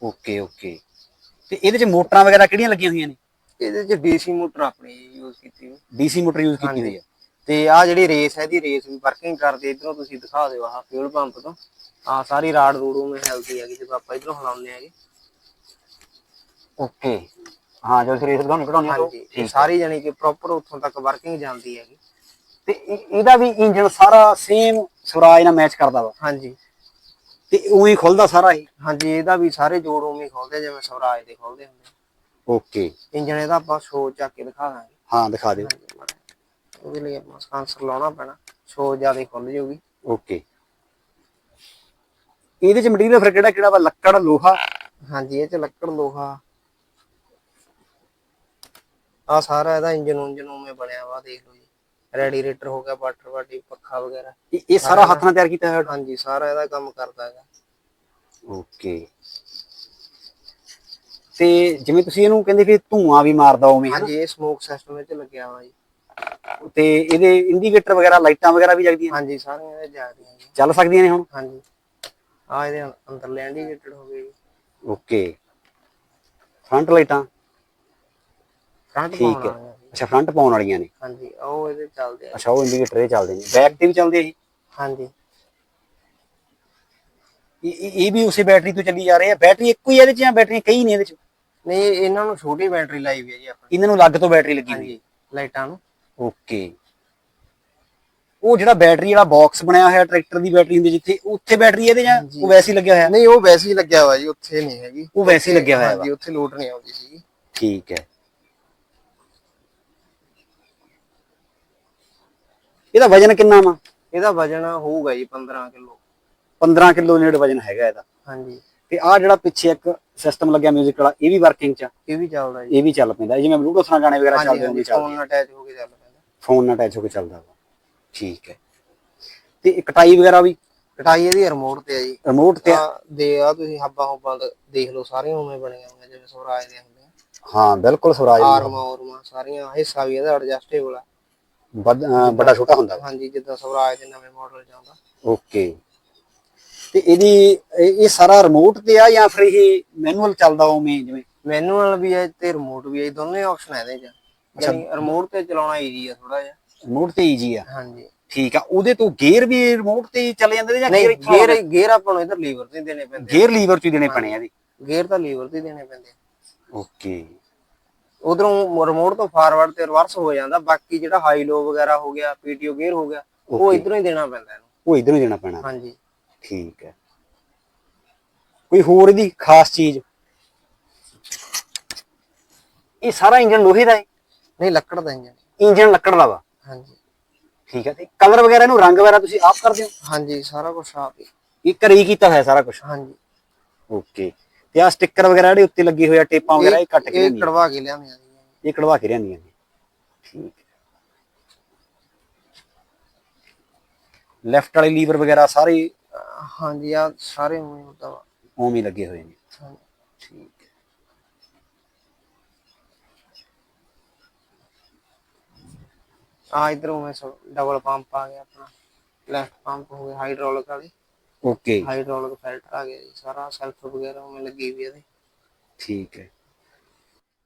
Okay okay. ਤੇ ਇਹਦੇ ਚ ਮੋਟਰਾਂ ਵਗੈਰਾ ਕਿਹੜੀਆਂ ਲੱਗੀਆਂ ਹੋਈਆਂ ਨੇ? ਇਹਦੇ ਚ ਡੀਸੀ ਮੋਟਰ ਆਪਣੀ ਯੂਜ਼ ਕੀਤੀ ਹੋਈ। ਡੀਸੀ ਮੋਟਰ ਯੂਜ਼ ਕੀਤੀ। ਹੋਈ ਹੈ ਤੇ ਆ ਜਿਹੜੀ ਰੇਸ ਹੈ ਇਹਦੀ ਰੇਸ ਵੀ ਵਰਕਿੰਗ ਕਰਦੀ ਇਧਰੋਂ ਤੁਸੀਂ ਦਿਖਾ ਦਿਓ ਆਹ ਫਿਊਲ ਪੰਪ ਤੋਂ। ਆ ਸਾਰੀ ਰਾਡ ਰੂੜੂ ਮੇ ਹੈਲਦੀ ਹੈਗੀ ਜਦੋਂ ਆਪਾਂ ਇਧਰੋਂ ਹਲਾਉਂਦੇ ਹੈਗੇ। ਓਕੇ। ਹਾਂ ਜਦੋਂ ਰੇਸ ਵਧਾਉਣੀ ਘਟਾਉਣੀ ਆ ਹਾਂਜੀ ਇਹ ਸਾਰੀ ਜਾਨੀ ਕਿ ਪ੍ਰੋਪਰ ਉੱਥੋਂ ਤੱਕ ਵਰਕਿੰਗ ਜਾਂਦੀ ਹੈਗੀ। ਤੇ ਇਹ- ਇਹਦਾ ਵੀ ਇੰਜਨ ਸਾਰਾ ਸੇਮ ਸਵਰਾਜ ਨਾਲ ਮੈਚ ਕਰਦਾ ਵਾ। ਹਾਂਜੀ। ਤੇ ਉਵੇਂ ਹੀ ਖੁੱਲਦਾ ਸਾਰਾ ਇਹ। ਹਾਂਜੀ ਇਹਦਾ ਵੀ ਸਾਰੇ ਜੋੜ ਉਵੇਂ ਹੀ ਖੋਲਦੇ ਜਿਵੇਂ ਸਵਰਾਜ ਦੇ ਖੋਲਦੇ ਹੁੰਦੇ ਓਕੇ। ਇੰਜਨ ਇਹਦਾ ਆਪਾਂ ਸ਼ੋ ਚੱਕ ਕੇ ਦਿਖਾ ਦਾਂਗੇ। ਹਾਂ ਦਿਖਾ ਦਿਓ। ਹਾਂਜੀ, ਮਾੜਾ ਜਿਹਾ। ਉਹਦੇ ਲਈ ਆਪਾਂ ਸੈਂਸਰ ਲਾਉਣਾ ਪੈਣਾ। ਸ਼ੋ ਜ਼ਿਆਦਾ ਖੁੱਲ ਜਾਊਗੀ। ਓਕੇ। ਇਹਦੇ ਚ ਮਟੀਰੀਅਲ ਫਿਰ ਕਿਹੜਾ ਕਿਹੜਾ ਵਾ? ਲੱਕੜ ਲੋਹਾ? ਹਾਂਜੀ ਇਹ ਚ ਲੱਕੜ ਲੋਹਾ। ਆ ਸਾਰਾ ਇਹਦਾ ਇੰਜਨ ਉਂਜਨ ਉਵੇਂ ਬਣਿਆ ਵਾ ਦੇਖ ਲਓ ਜੀ। ਰੈਡੀਏਟਰ ਹੋ ਗਿਆ ਵਾਟਰ ਬਾਡੀ ਪੱਖਾ ਵਗੈਰਾ। ਇਹ ਇਹ ਸਾਰਾ ਹੱਥ ਨਾਲ ਤਿਆਰ ਕੀਤਾ ਹੋਇਆ? ਹਾਂਜੀ ਸਾਰਾ ਇਹਦਾ ਕੰਮ ਕਰਦਾ ਹੈਗਾ। ਓਕੇ। ਤੇ ਜਿਵੇਂ ਤੁਸੀਂ ਇਹਨੂੰ ਕਹਿੰਦੇ ਕਿ ਧੂਆਂ ਵੀ ਮਾਰਦਾ ਉਵੇਂ ਹਨਾ? ਹਾਂਜੀ ਇਹ ਸਮੋਕ ਸਿਸਟਮ ਵਿੱਚ ਲੱਗਿਆ ਵਾ ਜੀ। ਤੇ ਇਹਦੇ ਇੰਡੀਕੇਟਰ ਵਗੈਰਾ ਲਾਈਟਾਂ ਵਗੈਰਾ ਵੀ ਜਗਦੀਆਂ? ਹਾਂਜੀ ਸਾਰੀਆਂ ਇਹਦੇ ਜਾਂਦੀਆਂ ਜੀ। ਚੱਲ ਸਕਦੀਆਂ ਨੇ ਹੁਣ? ਹਾਂਜੀ। ਆ ਇਹਦੇ ਅੰਦਰ ਲੈਂਡੀਕੇਟਡ ਹੋ ਗਏ ਜੀ। ਓਕੇ। ਫਰੰਟ ਲਾਈਟਾਂ? ਫਰੰਟ ਠੀਕ ਪਾਉਣਾ ਹੈ ਅੱਛਾ ਫਰੰਟ ਪਾਉਣ ਵਾਲੀਆਂ ਨੇ? ਹਾਂਜੀ ਉਹ ਇਹਦੇ ਚੱਲਦੇ ਆ। ਅੱਛਾ ਉਹ ਇੰਡੀਕੇਟਰ ਇਹ ਚੱਲਦੇ ਨੇ। ਬੈਕ ਤੇ ਵੀ ਚੱਲਦੇ ਆ ਇਹ? ਹਾਂਜੀ। ਇਹ- ਇਹ ਵੀ ਉਸੇ ਬੈਟਰੀ ਤੋਂ ਚੱਲੀ ਜਾ ਰਹੇ ਆ? ਬੈਟਰੀ ਇੱਕੋ ਹੀ ਆ ਇਹਦੇ ਚ ਜਾਂ ਬੈਟਰੀਆਂ ਕਈ ਨੇ ਇਹਦੇ ਚ? ਨਹੀਂ ਇਹਨਾਂ ਨੂੰ ਛੋਟੀ ਬੈਟਰੀ ਲਾਈ ਵੀ ਹੈ ਜੀ ਆਪਣੀ। ਇਹਨਾਂ ਨੂੰ ਅਲੱਗ ਤੋਂ ਬੈਟਰੀ ਲੱਗੀ ਹੋਈ ਹਾਂਜੀ ਲਾਈਟਾਂ ਨੂੰ। ਓਕੇ ਉਹ ਜਿਹੜਾ ਬੈਟਰੀ ਵਾਲਾ ਬਾਕਸ ਬਣਿਆ ਹੋਇਆ ਟਰੈਕਟਰ ਦੀ ਬੈਟਰੀ ਹੁੰਦੀ ਜਿੱਥੇ ਉੱਥੇ ਬੈਟਰੀ ਇਹਦੇ ਜਾਂ ਉਹ ਵੈਸੇ ਹੀ ਲੱਗਿਆ ਹੋਇਆ? ਨਹੀਂ ਉਹ ਵੈਸੇ ਹੀ ਲੱਗਿਆ ਹੋਇਆ ਜੀ ਉੱਥੇ ਨਹੀਂ ਹੈਗੀ। ਉਹ ਵੈਸੇ ਹੀ ਲੱਗਿਆ ਹੋਇਆ ਹਾਂਜੀ ਉੱਥੇ ਲੋਡ ਨਹੀਂ ਆਉਂਦੀ ਸੀਗੀ। ਠੀਕ ਹੈ। ਇਹਦਾ ਵਜਨ ਕਿੰਨਾ ਵਾ? ਇਹਦਾ ਵਜਨ ਹੋਊਗਾ ਜੀ 15 ਕਿਲੋ। 15 ਕਿਲੋ ਨੇੜੇ ਵਜਨ ਹੈਗਾ ਇਹਦਾ। ਹਾਂਜੀ। ਤੇ ਆਹ ਜਿਹੜਾ ਪਿੱਛੇ ਇੱਕ ਸਿਸਟਮ ਲੱਗਿਆ 뮤직 ਵਾਲਾ ਇਹ ਵੀ ਵਰਕਿੰਗ ਚ ਆ, ਇਹ ਵੀ ਚੱਲਦਾ ਜੀ। ਇਹ ਵੀ ਚੱਲ ਪੈਂਦਾ। ਜਿਵੇਂ ਬਲੂਟੁੱਥ ਨਾਲ ਗਾਣੇ ਵਗੈਰਾ ਚੱਲਦੇ ਹੁੰਦੇ ਚੱਲਦੇ। ਫੋਨ ਨਾਲ ਅਟੈਚ ਹੋ ਕੇ ਚੱਲ ਪੈਂਦਾ। ਫੋਨ ਨਾਲ ਅਟੈਚ ਹੋ ਕੇ ਚੱਲਦਾ ਵਾ। ਠੀਕ ਹੈ। ਤੇ ਕਟਾਈ ਵਗੈਰਾ ਵੀ? ਕਟਾਈ ਇਹਦੀ ਰਿਮੋਟ ਤੇ ਆ ਜੀ। ਰਿਮੋਟ ਤੇ ਆ? ਆ ਦੇ ਆ ਤੁਸੀਂ ਹੱਬਾਂ ਹੁੱਬਾਂ ਦੇਖ ਲਓ ਸਾਰੀਆਂ ਉਵੇਂ ਬਣੀਆਂ ਹੋਈਆਂ ਜਿਵੇਂ ਸਵਰਾਜ ਦੇ ਹੁੰਦੇ ਆ ਹਾਂ ਬਿਲਕੁਲ ਸਵਰਾਜ ਆਰਮਾ ਔਰਮਾ ਸਾਰੀਆਂ ਹਿੱਸਾ ਵੀ ਇਹਦਾ ਐਡਜਸਟੇਬਲ ਆ। ਵੱਡ- ਛੋਟਾ ਹੁੰਦਾ ਵਾ। ਹਾਂਜੀ ਜਿੱਦਾਂ ਸਵਰਾਜ ਦੇ ਨਵੇਂ ਮਾਡਲ ਜਾਂਦਾ। ਓਕੇ। ਤੇ ਇਹਦੀ ਇਹ ਸਾਰਾ ਰਿਮੋਟ ਤੇ ਆ ਜਾਂ ਫਿਰ ਇਹ ਮੈਨੂਅਲ ਚੱਲਦਾ ਉਵੇਂ ਜਿਵੇਂ? ਮੈਨੂਅਲ ਵੀ ਹੈ ਤੇ ਰਿਮੋਟ ਵੀ ਹੈ ਦੋਨੇ ਆਪਸ਼ਨ ਹੈ ਇਹਦੇ ਚ। ਯਾਨੀ ਰਿਮੋਟ ਤੇ ਚਲਾਉਣਾ ਈਜ਼ੀ ਆ ਥੋੜਾ ਜਿਹਾ। ਰਿਮੋਟ ਤੇ ਈਜੀ ਆ। ਹਾਂਜੀ। ਠੀਕ ਆ ਉਹਦੇ ਤੋਂ ਗੇਅਰ ਵੀ ਰਿਮੋਟ ਤੇ ਹੀ ਚੱਲ ਜਾਂਦੇ ਨੇ ਜਾਂ ਗੇਅਰ ਗੇਅਰ ਗੇਅਰ ਆਪਾਂ ਨੂੰ ਇਧਰ ਲੀਵਰ ਤੇ ਦੇਣੇ ਪੈਂਦੇ ਗੇਅਰ ਲੀਵਰ ਚ ਦੇਣੇ ਪੈਣੇ ਆ ਇਹਦੇ। ਗੇਅਰ ਤਾਂ ਲੀਵਰ ਤੇ ਦੇਣੇ ਪੈਂਦੇ ਓਕੇ। ਉਧਰੋਂ ਰਿਮੋਟ ਤੋਂ ਫਾਰਵਰਡ ਤੇ ਰਿਵਰਸ ਹੋ ਜਾਂਦਾ। ਬਾਕੀ ਜਿਹੜਾ ਹਾਈ ਲੋ ਵਗੈਰਾ ਹੋ ਗਿਆ ਪੀਟੀਓ ਗੇਅਰ ਹੋ ਗਿਆ ਉਹ Okay. ਇਧਰੋਂ ਹੀ ਦੇਣਾ ਪੈਂਦਾ ਇਹਨੂੰ। ਉਹ ਇਧਰੋਂ ਦੇਣਾ ਪੈਣਾ। ਹਾਂਜੀ। ਠੀਕ ਹੈ। ਕੋਈ ਹੋਰ ਇਹਦੀ ਖਾਸ ਚੀਜ਼? ਇਹ ਸਾਰਾ ਇੰਜਨ ਲੋਹੇ ਦਾ ਹੈ? ਨਹੀਂ ਲੱਕੜ ਦਾ ਇੰਜਨ ਇੰਜਨ ਲੱਕੜ ਦਾ ਵਾ? ਹਾਂਜੀ। ਠੀਕ ਹੈ। ਤੇ ਕਲਰ ਵਗੈਰਾ ਇਹਨੂੰ ਰੰਗ ਵਗੈਰਾ ਤੁਸੀਂ ਆਪ ਕਰਦੇ ਹੋ? ਹਾਂਜੀ ਸਾਰਾ ਕੁਝ ਆਪ ਹੀ। ਇਹ ਘਰੇ ਹੀ ਕੀਤਾ ਹੋਇਆ ਸਾਰਾ ਕੁਝ ਹਾਂਜੀ। ਓਕੇ ਤੇ ਆ ਸਟicker ਵਗੈਰਾ ਜਿਹੜੇ ਉੱਤੇ ਲੱਗੇ ਹੋਏ ਆ ਟੇਪਾਂ ਵਗੈਰਾ ਇਹ ਕੱਟ ਕੇ ਇਹ ਲਿਆਂਦੀਆਂ ਕੜਵਾ ਕੇ ਲਿਆਉਂਦੀਆਂ ਜੀ ਇਹ ਕਢਵਾ ਕੇ ਲਿਆਂਦੀਆਂ ਨੇ। ਠੀਕ। ਹੈ ਲੈਫਟ ਵਾਲੇ ਲੀਵਰ ਵਗੈਰਾ ਸਾਰੇ ਹਾਂਜੀ ਆ ਸਾਰੇ ਉਵੇਂ ਹੁੰਦਾ ਵਾ ਉਵੇਂ ਹੀ ਲੱਗੇ ਹੋਏ ਨੇ। ਹਾਂਜੀ। ਠੀਕ ਹੈ। ਆ ਇਧਰ ਡਬਲ ਪੰਪ ਆ ਗਿਆ ਆਪਣਾ। ਲੈਫਟ ਪੰਪ ਹੋ ਗਿਆ ਹਾਈਡ੍ਰੋਲਿਕ ਵਾਲੇ। ਓਕੇ। ਹਾਈਡ੍ਰੋਲਿਕ ਫਿਲਟਰ ਆ ਗਿਆ ਜੀ ਸਾਰਾ ਸੈਲਫ ਵਗੈਰਾ ਉਵੇਂ ਲੱਗੀ ਵੀ ਇਹਦੇ। ਠੀਕ ਹੈ।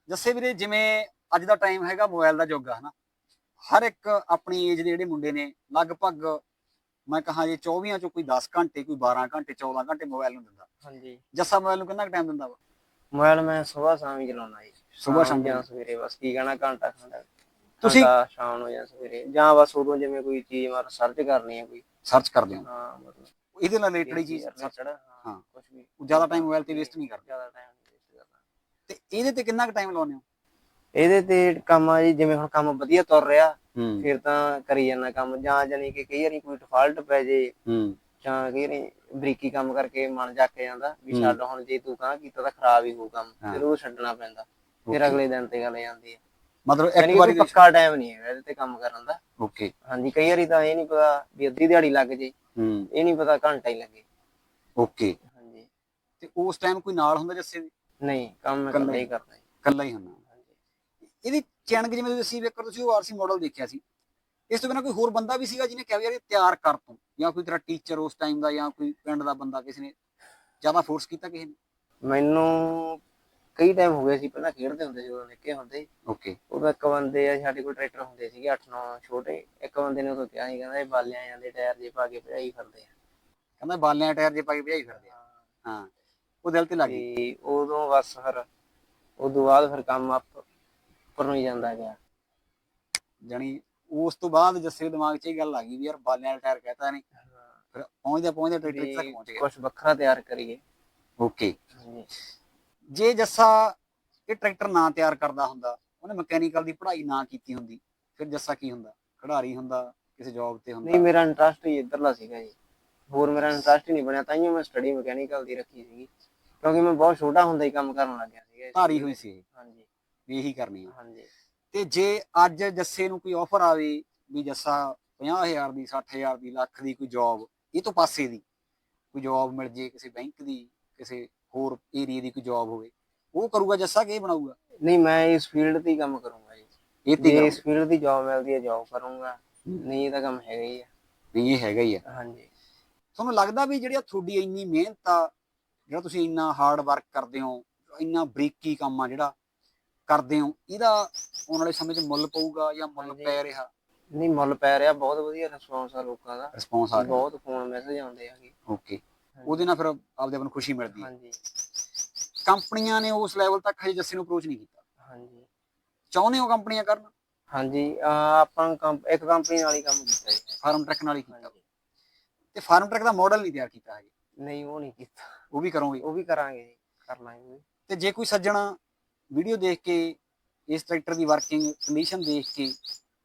ਜੱਸੇ ਵੀਰੇ ਜਿਵੇਂ ਅੱਜ ਦਾ ਟਾਈਮ ਹੈਗਾ ਮੋਬਾਈਲ ਦਾ ਯੁੱਗ ਆ ਹਨਾ? ਹਰ ਇੱਕ ਆਪਣੀ ਏਜ ਦੇ ਜਿਹੜੇ ਮੁੰਡੇ ਨੇ ਲਗਭਗ ਮੈਂ ਕਹਾਂ ਜੇ 24 ਚੋਂ ਕੋਈ 10 ਘੰਟੇ ਕੋਈ 12 ਘੰਟੇ 14 ਘੰਟੇ ਮੋਬਾਈਲ ਨੂੰ ਦਿੰਦਾ। ਹਾਂਜੀ। ਜੱਸਾ ਮੋਬਾਈਲ ਨੂੰ ਕਿੰਨਾ ਕੁ ਟਾਈਮ ਦਿੰਦਾ ਵਾ? ਮੋਬਾਈਲ ਮੈਂ ਸਵੇਰ ਸ਼ਾਮ ਹੀ ਚਲਾਉਣਾ ਜੀ। ਸੁਬਾਹ ਸ਼ਾਮ ਜਾਂ ਸਵੇਰੇ ਬਸ ਕੀ ਕਹਿਣਾ ਘੰਟਾ ਖੰਡਾ ਤੁਸੀਂ- ਸ਼ਾਮ ਨੂੰ ਜਾਂ ਸਵੇਰੇ। ਜਾਂ ਬਸ ਉਦੋਂ ਜਿਵੇਂ ਕੋਈ ਚੀਜ਼ ਮੈਂ ਸਰਚ ਕਰਨੀ ਹੈ ਕੋਈ। ਸਰਚ ਕਰਦੇ ਹੋ। ਹਾਂ ਮਤਲਬ ਇਹਦੇ ਨਾਲ ਰਿਲੇਟਡ ਚੀਜ਼ ਰਿਲੇਟਡ ਹਾਂ। ਹਾਂ। ਕੁਝ ਵੀ। ਜ਼ਿਆਦਾ ਟਾਈਮ ਮੋਬਾਈਲ ਤੇ ਵੇਸਟ ਨਹੀਂ ਕਰਦੇ। ਜ਼ਿਆਦਾ ਟਾਈਮ ਨਹੀਂ ਵੇਸਟ ਕਰਨਾ ਤੇ ਇਹਦੇ ਤੇ ਕਿੰਨਾ ਕੁ ਟਾਈਮ ਲਾਉਂਦੇ ਹੋ? ਇਹਦੇ ਤੇ ਕੰਮ ਆ ਜੀ ਜਿਵੇਂ ਹੁਣ ਕੰਮ ਵਧੀਆ ਤੁਰ ਰਿਹਾ ਹੂੰ। ਫਿਰ ਤਾਂ ਕਰੀ ਜਾਂਦਾ ਕੰਮ। ਜਾਂ ਜਾਨੀ ਕਿ ਕਈ ਵਾਰੀ ਕੋਈ ਡਿਫਾਲਟ ਪੈ ਜੇ ਹੂੰ। ਜਾਂ ਕਈ ਵਾਰੀ ਬਰੀਕੀ ਕੰਮ ਕਰਕੇ ਮਨ ਜਾ ਕੇ ਜਾਂਦਾ ਵੀ। ਛੱਡ ਹੁਣ ਜੇ ਤੂੰ ਕਹਾਂ ਕੀਤਾ ਤਾਂ ਖਰਾਬ ਹੀ ਹੋਊ ਕੰਮ। ਫਿਰ ਉਹ ਛੱਡਣਾ ਪੈਂਦਾ। ਫਿਰ. ਅਗਲੇ ਦਿਨ ਤੇ ਗੱਲ ਜਾਂਦੀ ਹੈ। ਮਤਲਬ ਇੱਕ ਵਾਰੀ ਪੱਕਾ ਟਾਈਮ ਨਹੀਂ ਹੈ ਇਹਦੇ ਤੇ ਕੰਮ ਕਰਨ ਦਾ। ਓਕੇ ਹਾਂਜੀ ਕਈ ਵਾਰੀ ਤਾਂ ਇਹ ਨਹੀਂ ਪਤਾ ਵੀ ਅੱਧੀ ਦਿਹਾੜੀ ਲੱਗ ਜੇ। ਹੂੰ। ਇਹ ਨਹੀਂ ਪਤਾ ਘੰਟਾ ਹੀ ਲੱਗੇ। ਓਕੇ ਹਾਂਜੀ। ਤੇ ਉਸ ਟਾਈਮ ਕੋਈ ਨਾਲ ਹੁੰਦਾ ਜੱਸੇ ਨਹੀਂ ਕੰਮ ਮੈਂ ਇਕੱਲਾ ਹੀ। ਕਰਦਾ ਇਕੱਲਾ ਹੀ ਹੁੰਦਾ। ਇਹਦੀ ਚੈਨਕ ਜਿਵੇਂ ਤੁਸੀਂ ਵੇਖੋ ਤੁਸੀਂ ਉਹ ਆਰਸੀ ਮਾਡਲ ਦੇਖਿਆ ਸੀ। ਇਸ ਤੋਂ ਬਿਨਾਂ ਕੋਈ ਹੋਰ ਬੰਦਾ ਵੀ ਸੀਗਾ ਜਿਹਨੇ ਕਿਹਾ ਵੀ ਯਾਰ ਇਹ ਤਿਆਰ ਕਰ ਤੂੰ ਜਾਂ ਕੋਈ ਤੇਰਾ ਟੀਚਰ ਉਸ ਟਾਈਮ ਦਾ ਜਾਂ ਕੋਈ ਪਿੰਡ ਦਾ ਬੰਦਾ ਕਿਸੇ ਨੇ ਜ਼ਿਆਦਾ ਫੋਰਸ ਕੀਤਾ ਕਿਸੇ ਨੇ? ਮੈਨੂੰ ਕਈ ਟਾਈਮ ਹੋ ਗਏ ਸੀ ਪਹਿਲਾਂ ਖੇਡਦੇ ਹੁੰਦੇ ਸੀ ਉਦੋਂ ਨਿੱਕੇ ਹੁੰਦੇ ਓਕੇ ਉਦੋਂ ਇੱਕ ਬੰਦੇ ਆ ਸਾਡੇ ਕੋਲ ਟਰੈਕਟਰ ਹੁੰਦੇ ਸੀਗੇ 8-9 ਛੋਟੇ। ਇੱਕ ਬੰਦੇ ਨੇ ਉਦੋਂ ਕਿਹਾ ਸੀ ਕਹਿੰਦਾ ਇਹ ਬਾਲਿਆਂ ਜਾਂਦੇ ਟਾਇਰ ਜੇ ਪਾ ਕੇ ਭਜਾਈ ਫਿਰਦੇ ਆ। ਕਹਿੰਦਾ ਬਾਲਿਆਂ ਟਾਇਰ ਜੇ ਪਾ ਕੇ ਭਜਾਈ ਫਿਰਦੇ ਆ? ਹਾਂ। ਉਹ ਦਿਲ ਤੇ ਲੱਗ ਗਈ। ਉਦੋਂ ਬਸ ਫਿਰ ਉਦੋਂ ਬਾਅਦ ਫਿਰ ਕੰਮ ਅਪ ਉੱਪਰ ਨੂੰ ਹੀ ਜਾਂਦਾ ਗਿਆ। ਜਾਣੀ ਉਸ ਤੋਂ ਬਾਅਦ ਜੱਸੇ ਦੇ ਦਿਮਾਗ 'ਚ ਇਹ ਗੱਲ ਆ ਗਈ ਵੀ ਯਾਰ ਬਾਲਿਆਂ ਦਾ ਟਾਇਰ ਕਹਤਾ ਨਹੀਂ। ਫਿਰ ਪਹੁੰਚਦਾ ਪਹੁੰਚਦਾ ਟਰੈਕਟਰ ਤੱਕ ਪਹੁੰਚ ਗਿਆ। ਕੁਝ ਵੱਖਰਾ ਤਿਆਰ ਕਰੀਏ। ਓਕੇ ਜੇ ਜੱਸਾ ਇਹ ਟਰੈਕਟਰ ਨਾ ਤਿਆਰ ਕਰਦਾ ਹੁੰਦਾ ਉਹਨੇ ਮਕੈਨੀਕਲ ਦੀ ਪੜ੍ਹਾਈ ਨਾ ਕੀਤੀ ਹੁੰਦੀ ਫਿਰ ਜੱਸਾ ਕੀ ਹੁੰਦਾ? ਖਿਡਾਰੀ ਹੁੰਦਾ ਕਿਸੇ ਜੌਬ ਤੇ ਹੁੰਦਾ? ਨਹੀਂ ਮੇਰਾ ਇੰਟਰਸਟ ਹੀ ਇਧਰਲਾ ਸੀਗਾ ਜੀ। ਹੋਰ ਮੇਰਾ ਇੰਟਰਸਟ ਹੀ ਨਹੀਂ ਬਣਿਆ ਤਾਂਹੀਓ ਮੈਂ ਸਟੱਡੀ ਮਕੈਨੀਕਲ ਦੀ ਰੱਖੀ ਸੀਗੀ। ਕਿਉਂਕਿ ਮੈਂ ਬਹੁਤ ਛੋਟਾ ਹੁੰਦਾ ਹੀ ਕੰਮ ਕਰਨ ਲੱਗ ਗਿਆ ਸੀਗਾ ਧਾਰੀ ਹੋਈ। ਸੀ ਹਾਂਜੀ। ਵੀ ਇਹੀ ਕਰਨੀ ਆ। ਹਾਂਜੀ। ਤੇ ਜੇ ਅੱਜ ਜੱਸੇ ਨੂੰ ਕੋਈ ਆਫਰ ਆਵੇ ਵੀ ਜੱਸਾ 50000 ਦੀ 60000 ਦੀ ਲੱਖ ਦੀ ਕੋਈ ਜੌਬ ਇਹ ਤੋਂ ਪਾਸੇ ਦੀ ਕੋਈ ਜੌਬ ਮਿਲ ਜੇ ਕਿਸੇ ਬੈਂਕ ਦੀ ਕਿਸੇ ਹੋਰ ਏਰੀਆ ਦੀ ਕੋਈ ਜੌਬ ਹੋਵੇ ਉਹ ਕਰੂਗਾ ਜੱਸਾ ਕਿ ਇਹ ਬਣਾਊਗਾ? ਨਹੀਂ ਮੈਂ ਇਸ ਫੀਲਡ ਤੇ ਹੀ ਕੰਮ ਕਰੂੰਗਾ ਜੀ। ਇਹ ਤੇ ਜੇ। ਇਸ ਫੀਲਡ ਦੀ ਜੌਬ ਮਿਲਦੀ ਹੈ ਜੌਬ ਕਰੂੰਗਾ। ਨਹੀਂ ਇਹ ਤਾਂ ਕੰਮ ਹੈਗਾ ਹੀ ਆ। ਨਹੀਂ ਇਹ ਹੈਗਾ ਹੀ ਆ। ਹਾਂਜੀ। ਤੁਹਾਨੂੰ ਲੱਗਦਾ ਵੀ ਜਿਹੜੀ ਤੁਹਾਡੀ ਇੰਨੀ ਮਿਹਨਤ ਆ ਜਿਹੜਾ ਤੁਸੀਂ ਇੰਨਾ ਹਾਰਡ ਵਰਕ ਕਰਦੇ ਹੋ ਇੰਨਾ ਬਰੀਕੀ ਕੰਮ ਆ ਜਿਹੜਾ ਕਰਦੇ ਹੋ ਇਹਦਾ ਆਉਣ ਵਾਲੇ ਸਮੇਂ 'ਚ ਮੁੱਲ ਪਊਗਾ ਜਾਂ ਮੁੱਲ। ਪੈ ਰਿਹਾ? ਨਹੀਂ ਮੁੱਲ ਪੈ ਰਿਹਾ ਬਹੁਤ ਵਧੀਆ ਰਿਸਪੌਂਸ ਆ ਲੋਕਾਂ ਦਾ। ਰਿਸਪੌਂਸ ਆ ਬਹੁਤ ਫੋਨ ਮੈਸੇਜ ਆਉਂਦੇ ਆਗੇ ਓਕੇ ਉਹਦੇ ਨਾਲ ਫਿਰ ਆਪਦੇ ਆਪ ਨੂੰ ਖੁਸ਼ੀ ਮਿਲਦੀ ਹੈ। ਹਾਂਜੀ। ਕੰਪਨੀਆਂ ਨੇ ਉਸ ਲੈਵਲ ਤੱਕ ਹਜੇ ਜੱਸੇ ਨੂੰ ਅਪਰੋਚ ਨਹੀਂ ਕੀਤਾ। ਹਾਂਜੀ। ਚਾਹੁੰਦੇ ਹੋ ਕੰਪਨੀਆਂ ਕਰਨ? ਹਾਂਜੀ ਆਪਾਂ ਕੰਪ- ਇੱਕ ਕੰਪਨੀ ਨਾਲ ਹੀ ਕੰਮ ਕੀਤਾ ਜੀ। ਫਾਰਮ ਟਰੱਕ ਨਾਲ ਹੀ ਕੀਤਾ। ਹਾਂਜੀ। ਤੇ ਫਾਰਮ ਟਰੱਕ ਦਾ ਮਾਡਲ ਨਹੀਂ ਤਿਆਰ ਕੀਤਾ ਹਜੇ? ਨਹੀਂ ਉਹ ਨਹੀਂ ਕੀਤਾ। ਉਹ ਵੀ ਕਰੋਗੇ? ਉਹ ਵੀ ਕਰਾਂਗੇ ਜੀ ਕਰ ਲਾਂਗੇ। ਤੇ ਜੇ ਕੋਈ ਸੱਜਣਾ ਵੀਡੀਓ ਦੇਖ ਕੇ ਇਸ ਟਰੈਕਟਰ ਦੀ ਵਰਕਿੰਗ ਕੰਡੀਸ਼ਨ ਦੇਖ ਕੇ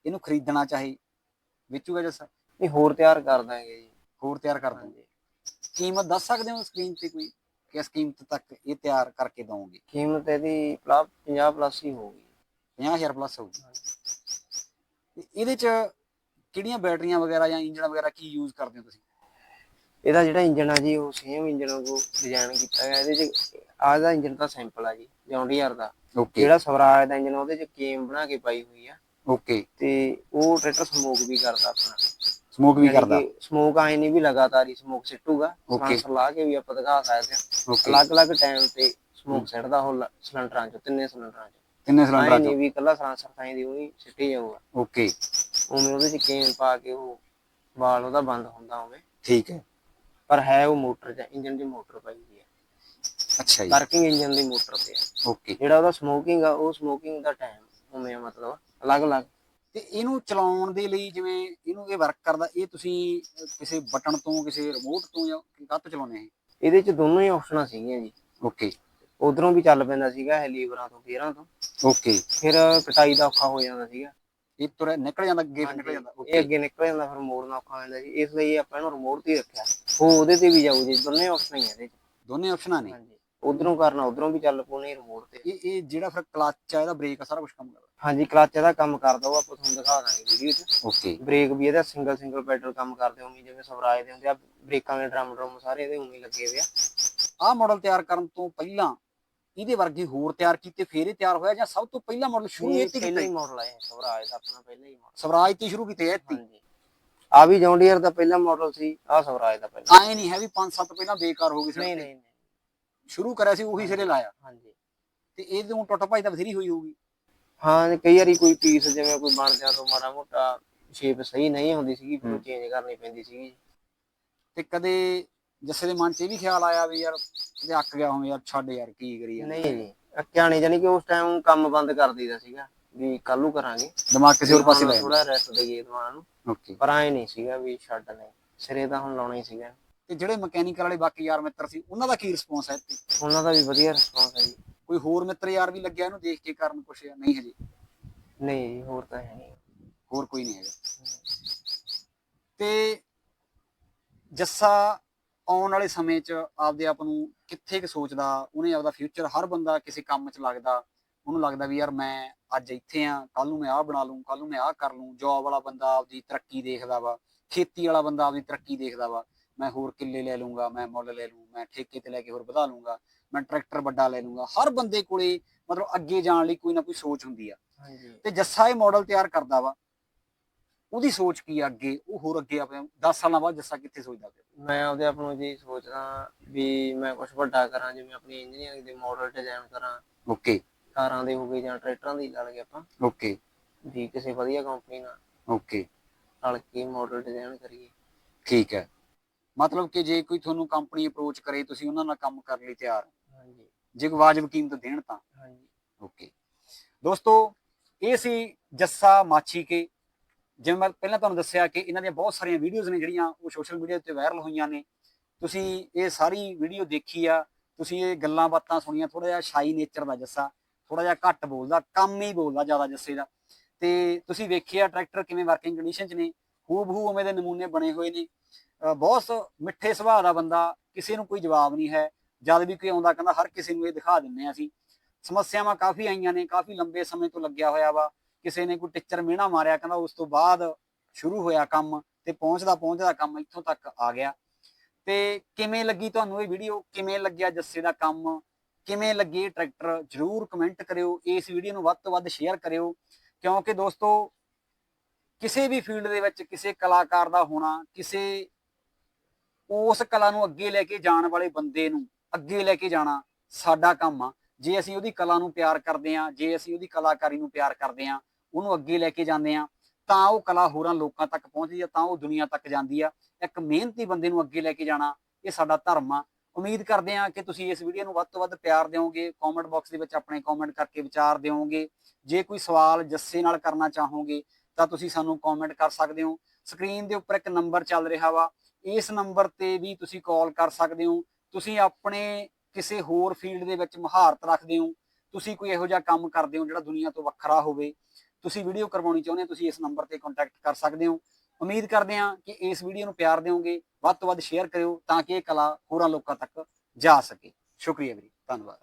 ਇਹਨੂੰ ਖਰੀਦਣਾ ਚਾਹੇ ਵੇਚੂਗਾ ਜੱਸਾ? ਨਹੀਂ ਹੋਰ ਤਿਆਰ ਕਰ ਦਾਂਗੇ ਜੀ। ਹੋਰ ਤਿਆਰ ਕਰ ਦੋ ਹਾਂਜੀ। ਕੀਮਤ ਦੱਸ ਸਕਦੇ ਹੋ ਸਕਰੀਨ ਤੇ ਕੋਈ? ਕਿਸ ਕੀਮਤ ਤੱਕ ਇਹ ਤਿਆਰ ਕਰਕੇ ਦਵੋਗੇ? ਕੀਮਤ ਇਹਦੀ 50 ਪਲੱਸ ਹੀ ਹੋਊਗੀ। 50000 ਪਲੱਸ ਹੋਊਗੀ। ਇਹਦੇ ਚ ਕਿਹੜੀਆਂ ਬੈਟਰੀਆਂ ਵਗੈਰਾ ਜਾਂ ਇੰਜਨ ਵਗੈਰਾ ਕੀ ਯੂਜ਼ ਕਰਦੇ ਹੋ ਤੁਸੀਂ? ਇਹਦਾ ਜਿਹੜਾ ਇੰਜਨ ਆ ਜੀ ਉਹ ਸੇਮ ਇੰਜਨ ਵਾਂਗੂ ਡਿਜ਼ਾਈਨ ਕੀਤਾ ਗਿਆ ਇਹਦੇ ਚ ਆਹ ਦਾ ਇੰਜਨ ਤਾਂ ਸਿੰਪਲ ਆ ਜੀ ਜੌਂਡੀਅਰ ਦਾ। ਜਿਹੜਾ ਸਵਰਾਜ ਦਾ ਇੰਜਨ ਉਹਦੇ ਚ ਕੇਮ ਬਣਾ ਕੇ ਪਾਈ ਹੋਈ ਆ। ਓਕੇ ਤੇ ਉਹ ਟਰੈਕਟਰ ਸਮੋਕ ਵੀ ਕਰਦਾ ਆਪਣਾ। ਸਮੋਕ ਵੀ ਕਰਦਾ। ਸਮੋਕ ਆਏ ਨਹੀਂ ਵੀ ਲਗਾਤਾਰ ਹੀ ਸਮੋਕ ਸਿੱਟੂਗਾ. ਸਾਂਸਰ ਲਾ ਕੇ ਵੀ ਆਪਾਂ ਦਿਖਾ ਸਕਦੇ ਹਾਂ। ਅਲੱਗ-ਅਲੱਗ ਟਾਈਮ ਤੇ ਸਮੋਕ ਸਿੱਟਦਾ ਉਹ ਸਿਲੰਡਰਾਂ ਚ ਤਿੰਨੇ ਸਿਲੰਡਰਾਂ ਚ। ਤਿੰਨੇ ਸਿਲੰਡਰਾਂ ਨਹੀਂ ਚ। ਵੀ ਕੱਲਾ ਸਾਂਸਰ ਥਾਈ ਦੀ ਉਹੀ ਸਿੱਟੀ ਜਾਊਗਾ। ਓਕੇ ਉਵੇਂ ਉਹਦੇ ਚ ਕੇਮ ਪਾ ਕੇ ਉਹ ਵਾਲ ਉਹਦਾ ਬੰਦ ਹੁੰਦਾ ਉਵੇਂ। ਠੀਕ ਹੈ। ਪਰ ਹੈ ਉਹ ਮੋਟਰ ਚ ਇੰਜਨ ਦੀ ਮੋਟਰ ਪਾਈ ਹੋਈ ਹੈ। ਅੱਛਾ ਜੀ। ਵਰਕਿੰਗ ਇੰਜਨ ਦੀ ਮੋਟਰ ਤੇ ਓਕੇ ਜਿਹੜਾ ਉਹਦਾ ਸਮੋਕਿੰਗ ਆ ਉਹ ਸਮੋਕਿੰਗ ਦਾ ਟਾਈਮ ਉਵੇਂ ਮਤਲਬ। ਅਲੱਗ-ਅਲੱਗ। ਤੇ ਇਹਨੂੰ ਚਲਾਉਣ ਦੇ ਲਈ ਜਿਵੇਂ ਇਹਨੂੰ ਇਹ ਵਰਕ ਕਰਦਾ ਇਹ ਤੁਸੀਂ ਕਿਸੇ ਬਟਨ ਤੋਂ ਕਿਸੇ ਰਿਮੋਟ ਤੋਂ ਜਾਂ ਕੱਤ ਚਲਾਉਂਦੇ ਆ ਇਹਦੇ ਚ ਦੋਨੋਂ ਹੀ ਆਪਸ਼ਨਾਂ ਸੀਗੀਆਂ ਜੀ। ਓਕੇ ਉਧਰੋਂ ਵੀ ਚੱਲ ਪੈਂਦਾ ਸੀਗਾ ਇਹ ਲੀਵਰਾਂ ਤੋਂ ਗੇਅਰਾਂ ਤੋਂ। ਓਕੇ ਫਿਰ ਕਟਾਈ ਦਾ ਔਖਾ ਹੋ ਜਾਂਦਾ ਸੀਗਾ। ਇਹ ਤੁਰ ਨਿਕਲ ਜਾਂਦਾ ਅੱਗੇ ਫਿਰ ਨਿਕਲ ਜਾਂਦਾ ਇਹ ਅੱਗੇ ਨਿਕਲ ਜਾਂਦਾ ਫਿਰ ਮੋੜਨਾ ਔਖਾ ਹੋ ਜਾਂਦਾ ਸੀ। ਇਸ ਲਈ ਆਪਾਂ ਇਹਨੂੰ ਰਿਮੋਟ ਤੇ ਰੱਖਿਆ। ਉਹ ਉਹਦੇ ਤੇ ਵੀ ਜਾਊ ਜੀ ਦੋਨੇ ਆਪਸ਼ਨ ਹੀ ਆ ਇਹਦੇ ਚ। ਦੋਨੇ ਆਪਸ਼ਨਾਂ ਨੇ। ਉਧਰੋਂ ਕਰਨਾ ਉਧਰੋਂ ਵੀ ਚੱਲ ਪੂਨੇ ਰਿਮੋਟ ਤੇ। ਇਹ ਇਹ ਜਿਹੜਾ ਫਿਰ ਕਲਚ ਆ ਇਹਦਾ ਬ੍ਰੇਕ ਆ ਸਾਰਾ ਕੁਝ ਕੰਮ ਕਰਦਾ? ਹਾਂਜੀ ਕਲਚ ਇਹਦਾ ਕੰਮ ਕਰਦਾ ਉਹ ਆਪਾਂ ਤੁਹਾਨੂੰ ਦਿਖਾ ਦਾਂਗੇ ਵੀਡੀਓ 'ਚ। ਓਕੇ ਬ੍ਰੇਕ ਵੀ ਇਹਦਾ ਸਿੰਗਲ ਸਿੰਗਲ ਪੈਡਲ ਕੰਮ ਕਰਦੇ ਹੋਣਗੇ ਜਿਵੇਂ ਸਵਰਾਜ ਦੇ ਹੁੰਦੇ ਆ ਬ੍ਰੇਕਾਂ ਦੇ ਡਰਮ ਡਰਮ ਸਾਰੇ ਇਹਦੇ ਉਵੇਂ ਲੱਗੇ ਹੋਏ ਆ। ਆਹ ਮਾਡਲ ਤਿਆਰ ਕਰਨ ਤੋਂ ਪਹਿਲਾਂ ਇਹਦੇ ਵਰਗੇ ਹੋਰ ਤਿਆਰ ਕੀਤੇ ਫੇਰ ਇਹ ਤਿਆਰ ਹੋਇਆ ਜਾਂ ਸਭ ਤੋਂ ਪਹਿਲਾ ਮਾਡਲ ਸ਼ੁਰੂ ਇਹ ਤੇ ਪਹਿਲਾਂ ਹੀ ਮਾਡਲ ਆਇਆ ਸਵਰਾਜ ਦਾ ਆਪਣਾ ਪਹਿਲਾਂ ਹੀ ਮਾਡਲ ਸਵਰਾਜ ਤੇ ਸ਼ੁਰੂ ਕੀਤੇ ਤੇ ਹਾਂਜੀ। ਆ ਵੀ ਜੌਂਡੀਅਰ ਦਾ ਪਹਿਲਾ ਮਾਡਲ ਸੀ ਆ ਸਵਰਾਜ ਦਾ ਪਹਿਲਾ। ਆਏ ਨਹੀਂ ਹੈ ਵੀ 5-7 ਪਹਿਲਾਂ ਬੇਕਾਰ ਹੋ ਗਏ ਸੀ। ਨਹੀਂ ਨਹੀਂ। ਸ਼ੁਰੂ ਕਰਿਆ ਸੀ ਉਹੀ ਸਿਰੇ ਲਾਇਆ। ਹਾਂਜੀ। ਤੇ ਇਹ ਤੋਂ ਟੁੱਟ ਭਾਈ ਤਾਂ ਬਥੇਰੀ ਹੋਈ ਹੋਊਗੀ। ਹਾਂ ਕਈ ਵਾਰੀ ਕੋਈ ਪੀਸ ਜਿਵੇਂ ਕੋਈ ਬਣ ਜਾ ਤੋਂ ਮਾੜਾ ਮੋਟਾ ਸ਼ੇਪ ਸਹੀ ਨਹੀਂ ਹੁੰਦੀ ਸੀਗੀ ਫਿਰ ਚੇਂਜ ਕਰਨੀ ਪੈਂਦੀ ਸੀਗੀ। ਤੇ ਕਦੇ ਜੱਸੇ ਦੇ ਮਨ 'ਚ ਇਹ ਵੀ ਖਿਆਲ ਆਇਆ ਵੀ ਯਾਰ ਤੇ ਅੱਕ ਗਿਆ ਹੋਵੇਂ ਯਾਰ ਛੱਡ ਯਾਰ ਕੀ ਕਰੀ ਯਾਰ ਨਹੀਂ। ਜੀ ਅੱਕਿਆ ਨਹੀਂ ਜਾਨੀ ਕਿ ਉਸ ਟਾਈਮ ਕੰਮ ਬੰਦ ਕਰ ਦਈਦਾ ਸੀਗਾ ਵੀ ਕੱਲੂ ਕਰਾਂਗੇ। ਦਿਮਾਗ ਕਿਸੇ ਹੋਰ ਪਾਸੇ ਲੈ ਥੋੜਾ ਰੈਸਟ ਦੇਈਏ ਦਿਮਾਗ ਨੂੰ। ਓਕੇ। ਪਰ ਐ ਨਹੀਂ ਸੀਗਾ ਵੀ ਛੱਡ ਲੈ। ਸਿਰੇ ਤਾਂ ਹੁਣ ਲਾਉਣਾ ਹੀ ਸੀਗਾ। ਤੇ ਜਿਹੜੇ ਮਕੈਨੀਕਲ ਵਾਲੇ ਬਾਕੀ ਯਾਰ ਮਿੱਤਰ ਸੀ ਉਹਨਾਂ ਦਾ ਕੀ ਰਿਸਪੌਂਸ ਹੈ ਇੱਥੇ? ਉਹਨਾਂ ਦਾ ਵੀ ਵਧੀਆ ਰਿਸਪੌਂਸ ਹੈ ਜੀ। ਕੋਈ ਹੋਰ ਮਿੱਤਰ ਯਾਰ ਵੀ ਲੱਗਿਆ ਇਹਨੂੰ ਦੇਖ ਕੇ ਕਰਨ ਕੁਛ ਜਾਂ ਨਹੀਂ ਹਜੇ? ਨਹੀਂ ਜੀ ਹੋਰ ਤਾਂ ਹੈ ਨਹੀਂ। ਹੋਰ ਕੋਈ ਨਹੀਂ ਹੈਗਾ। ਤੇ ਜੱਸਾ ਆਉਣ ਵਾਲੇ ਸਮੇਂ 'ਚ ਆਪਦੇ ਆਪ ਨੂੰ ਕਿੱਥੇ ਕੁ ਸੋਚਦਾ? ਉਹਨੇ ਆਪਦਾ ਫਿਊਚਰ ਹਰ ਬੰਦਾ ਕਿਸੇ ਕੰਮ 'ਚ ਲੱਗਦਾ। ਉਹਨੂੰ ਲੱਗਦਾ ਵੀ ਯਾਰ ਮੈਂ ਅੱਜ ਇੱਥੇ ਆ ਕੱਲ ਨੂੰ ਮੈਂ ਆਹ ਬਣਾ ਲੂੰ ਕੱਲ ਨੂੰ ਮੈਂ ਆਹ ਕਰ ਲੂੰ ਜੌਬ ਵਾਲਾ ਬੰਦਾ ਆਪਦੀ ਤਰੱਕੀ ਦੇਖਦਾ ਵਾ। ਖੇਤੀ ਵਾਲਾ ਬੰਦਾ ਆਪਦੀ ਤਰੱਕੀ ਦੇਖਦਾ ਵਾ। ਮੈਂ ਹੋਰ ਕਿੱਲੇ ਲੈ ਲੂੰਗਾ ਮੈਂ ਮੁੱਲ ਲੈ ਲੂੰ ਮੈਂ ਠੇਕੇ ਤੇ ਲੈ ਕੇ ਹੋਰ ਵਧਾ ਲੂੰਗਾ ਮੈਂ ਟਰੈਕਟਰ ਵੱਡਾ ਲੈ ਲੂੰਗਾ ਹਰ ਬੰਦੇ ਕੋਲੇ ਮਤਲਬ ਅੱਗੇ ਜਾਣ ਲਈ ਕੋਈ ਨਾ ਕੋਈ ਸੋਚ ਹੁੰਦੀ ਆ। ਹਾਂਜੀ। ਤੇ ਜੱਸਾ ਇਹ ਮਾਡਲ ਤਿਆਰ ਕਰਦਾ ਵਾ ਉਹਦੀ ਸੋਚ ਕੀ ਆ ਅੱਗੇ ਉਹ ਹੋਰ ਅੱਗੇ ਆਪਣੇ 10 ਸਾਲਾਂ ਬਾਅਦ ਜੱਸਾ ਕਿੱਥੇ ਸੋਚਦਾ ਪਿਆ? ਮੈਂ ਆਪਦੇ ਆਪ ਨੂੰ ਜੀ ਸੋਚਦਾ ਵੀ ਮੈਂ ਕੁਝ ਵੱਡਾ ਕਰਾਂ ਜਿਵੇਂ ਆਪਣੀ ਇੰਜੀਨੀਅਰਿੰਗ ਦੇ ਮਾਡਲ ਡਿਜ਼ਾਈਨ ਕਰਾਂ। ਓਕੇ ਕਾਰਾਂ ਦੇ ਹੋ ਗਏ ਜਾਂ ਟਰੈਕਟਰਾਂ ਦੀ ਲਾ ਲਈਏ ਆਪਾਂ। ਓਕੇ ਵੀ ਕਿਸੇ ਵਧੀਆ ਕੰਪਨੀ ਨਾਲ ਓਕੇ ਰਲ ਕੇ ਮਾਡਲ ਡਿਜ਼ਾਈਨ ਕਰੀਏ। ਠੀਕ ਹੈ। ਮਤਲਬ ਕਿ ਜੇ ਕੋਈ ਤੁਹਾਨੂੰ ਕੰਪਨੀ ਅਪਰੋਚ ਕਰੇ ਤੁਸੀਂ ਉਹਨਾਂ ਨਾਲ ਕੰਮ ਕਰਨ ਲਈ ਤਿਆਰ ਹੋ। ਹਾਂਜੀ। ਜੇ ਕੋਈ ਵਾਜਬ ਕੀਮਤ ਦੇਣ ਤਾਂ। ਹਾਂਜੀ। ਓਕੇ ਦੋਸਤੋ ਇਹ ਸੀ ਜੱਸਾ ਮਾਛੀ ਕੇ ਜਿਵੇਂ ਮੈਂ ਪਹਿਲਾਂ ਤੁਹਾਨੂੰ ਦੱਸਿਆ ਕਿ ਇਹਨਾਂ ਦੀਆਂ ਬਹੁਤ ਸਾਰੀਆਂ ਵੀਡੀਓਜ਼ ਨੇ ਜਿਹੜੀਆਂ ਉਹ ਸੋਸ਼ਲ ਮੀਡੀਆ ਉੱਤੇ ਵਾਇਰਲ ਹੋਈਆਂ ਨੇ। ਤੁਸੀਂ ਇਹ ਸਾਰੀ ਵੀਡੀਓ ਦੇਖੀ ਆ। ਤੁਸੀਂ ਇਹ ਗੱਲਾਂ ਬਾਤਾਂ ਸੁਣੀਆਂ ਥੋੜਾ ਜਿਹਾ ਸ਼ਾਈ ਨੇਚਰ ਦਾ ਜੱਸਾ ਥੋੜਾ ਜਿਹਾ ਘੱਟ ਬੋਲਦਾ ਕੰਮ ਹੀ ਬੋਲਦਾ ਜ਼ਿਆਦਾ ਜੱਸੇ ਦਾ। ਤੇ ਤੁਸੀਂ ਵੇਖਿਆ ਟਰੈਕਟਰ ਕਿਵੇਂ ਵਰਕਿੰਗ ਕੰਡੀਸ਼ਨ 'ਚ ਨੇ? ਹੂ ਬਹੂ ਉਵੇਂ ਦੇ ਨਮੂਨੇ ਬਣੇ ਹੋਏ ਨੇ। ਅਹ ਬਹੁਤ ਮਿੱਠੇ ਸੁਭਾਅ ਦਾ ਬੰਦਾ, ਕਿਸੇ ਨੂੰ ਕੋਈ ਜਵਾਬ ਨਹੀਂ ਹੈ। ਜਦ ਵੀ ਕੋਈ ਆਉਂਦਾ ਕਹਿੰਦਾ ਹਰ ਕਿਸੇ ਨੂੰ ਇਹ ਦਿਖਾ ਦਿੰਨੇ ਆ ਅਸੀਂ। ਸਮੱਸਿਆਵਾਂ ਕਾਫੀ ਆਈਆਂ ਨੇ, ਕਾਫੀ ਲੰਬੇ ਸਮੇਂ ਤੋਂ ਲੱਗਿਆ ਹੋਇਆ ਵਾ। ਕਿਸੇ ਨੇ ਕੋਈ ਟਿੱਚਰ ਮਿਹਣਾ ਮਾਰਿਆ ਕਹਿੰਦਾ ਉਸ ਤੋਂ ਬਾਅਦ ਸ਼ੁਰੂ ਹੋਇਆ ਕੰਮ ਤੇ ਪਹੁੰਚਦਾ ਪਹੁੰਚਦਾ ਕੰਮ ਇੱਥੋਂ ਤੱਕ ਆ ਗਿਆ। ਤੇ ਕਿਵੇਂ ਲੱਗੀ ਤੁਹਾਨੂੰ ਇਹ ਵੀਡੀਓ ਕਿਵੇਂ ਲੱਗਿਆ ਜੱਸੇ ਦਾ ਕੰਮ? ਕਿਵੇਂ ਲੱਗੇ ਟਰੈਕਟਰ ਜਰੂਰ ਕਮੈਂਟ ਕਰਿਓ। ਇਸ ਵੀਡੀਓ ਨੂੰ ਵੱਧ ਤੋਂ ਵੱਧ ਸ਼ੇਅਰ ਕਰਿਓ। ਕਿਉਂਕਿ ਦੋਸਤੋ ਕਿਸੇ ਵੀ ਫੀਲਡ ਦੇ ਵਿੱਚ ਕਿਸੇ ਕਲਾਕਾਰ ਦਾ ਹੋਣਾ, ਕਿਸੇ ਉਸ ਕਲਾ ਨੂੰ ਅੱਗੇ ਲੈ ਕੇ ਜਾਣ ਵਾਲੇ ਬੰਦੇ ਨੂੰ ਅੱਗੇ ਲੈ ਕੇ ਜਾਣਾ ਸਾਡਾ ਕੰਮ ਆ। ਜੇ ਅਸੀਂ ਉਹਦੀ ਕਲਾ ਨੂੰ ਪਿਆਰ ਕਰਦੇ ਆ ਜੇ ਅਸੀਂ ਉਹਦੀ ਕਲਾਕਾਰੀ ਨੂੰ ਪਿਆਰ ਕਰਦੇ ਆ ਉਹਨੂੰ ਅੱਗੇ ਲੈ ਕੇ ਜਾਂਦੇ ਆ ਤਾਂ ਉਹ ਕਲਾ ਹੋਰਾਂ ਲੋਕਾਂ ਤੱਕ ਪਹੁੰਚਦੀ ਆ, ਤਾਂ ਉਹ ਦੁਨੀਆ ਤੱਕ ਜਾਂਦੀ ਆ। ਇੱਕ ਮਿਹਨਤੀ ਬੰਦੇ ਨੂੰ ਅੱਗੇ ਲੈ ਕੇ ਜਾਣਾ, ਇਹ ਸਾਡਾ ਧਰਮ ਆ। ਉਮੀਦ ਕਰਦੇ ਆ ਕਿ ਤੁਸੀਂ ਇਸ ਵੀਡੀਓ ਨੂੰ ਵੱਧ ਤੋਂ ਵੱਧ ਪਿਆਰ ਦਿਓਗੇ ਕਮੈਂਟ ਬਾਕਸ ਦੇ ਵਿੱਚ ਆਪਣੇ ਕਮੈਂਟ ਕਰਕੇ ਵਿਚਾਰ ਦਿਓਗੇ। ਜੇ ਕੋਈ ਸਵਾਲ ਜੱਸੇ ਨਾਲ ਕਰਨਾ ਚਾਹੋਗੇ ਤਾਂ ਤੁਸੀਂ ਸਾਨੂੰ ਕਮੈਂਟ ਕਰ ਸਕਦੇ ਹੋ। ਸਕਰੀਨ ਦੇ ਉੱਪਰ ਇੱਕ ਨੰਬਰ ਚੱਲ ਰਿਹਾ ਵਾ। ਇਸ ਨੰਬਰ ਤੇ ਵੀ ਤੁਸੀਂ ਕਾਲ ਕਰ ਸਕਦੇ ਹੋ। ਤੁਸੀਂ ਆਪਣੇ ਕਿਸੇ ਹੋਰ ਫੀਲਡ ਦੇ ਵਿੱਚ ਮਹਾਰਤ ਰੱਖਦੇ ਹੋ। ਤੁਸੀਂ ਕੋਈ ਇਹੋ ਜਿਹਾ ਕੰਮ ਕਰਦੇ ਹੋ ਜਿਹੜਾ ਦੁਨੀਆ ਤੋਂ ਵੱਖਰਾ ਹੋਵੇ। ਤੁਸੀਂ ਵੀਡੀਓ ਕਰਵਾਉਣੀ ਚਾਹੁੰਦੇ ਹੋ, ਤੁਸੀਂ ਇਸ ਨੰਬਰ ਤੇ ਕੰਟੈਕਟ ਕਰ ਸਕਦੇ ਹੋ। ਉਮੀਦ ਕਰਦੇ ਹਾਂ ਕਿ ਇਸ ਵੀਡੀਓ ਨੂੰ ਪਿਆਰ ਦਿਓਗੇ। ਵੱਧ ਤੋਂ ਵੱਧ ਸ਼ੇਅਰ ਕਰਿਓ ਤਾਂ ਕਿ ਇਹ ਕਲਾ ਹੋਰਾਂ ਲੋਕਾਂ ਤੱਕ ਜਾ ਸਕੇ। ਸ਼ੁਕਰੀਆ ਵੀਰੇ। ਧੰਨਵਾਦ।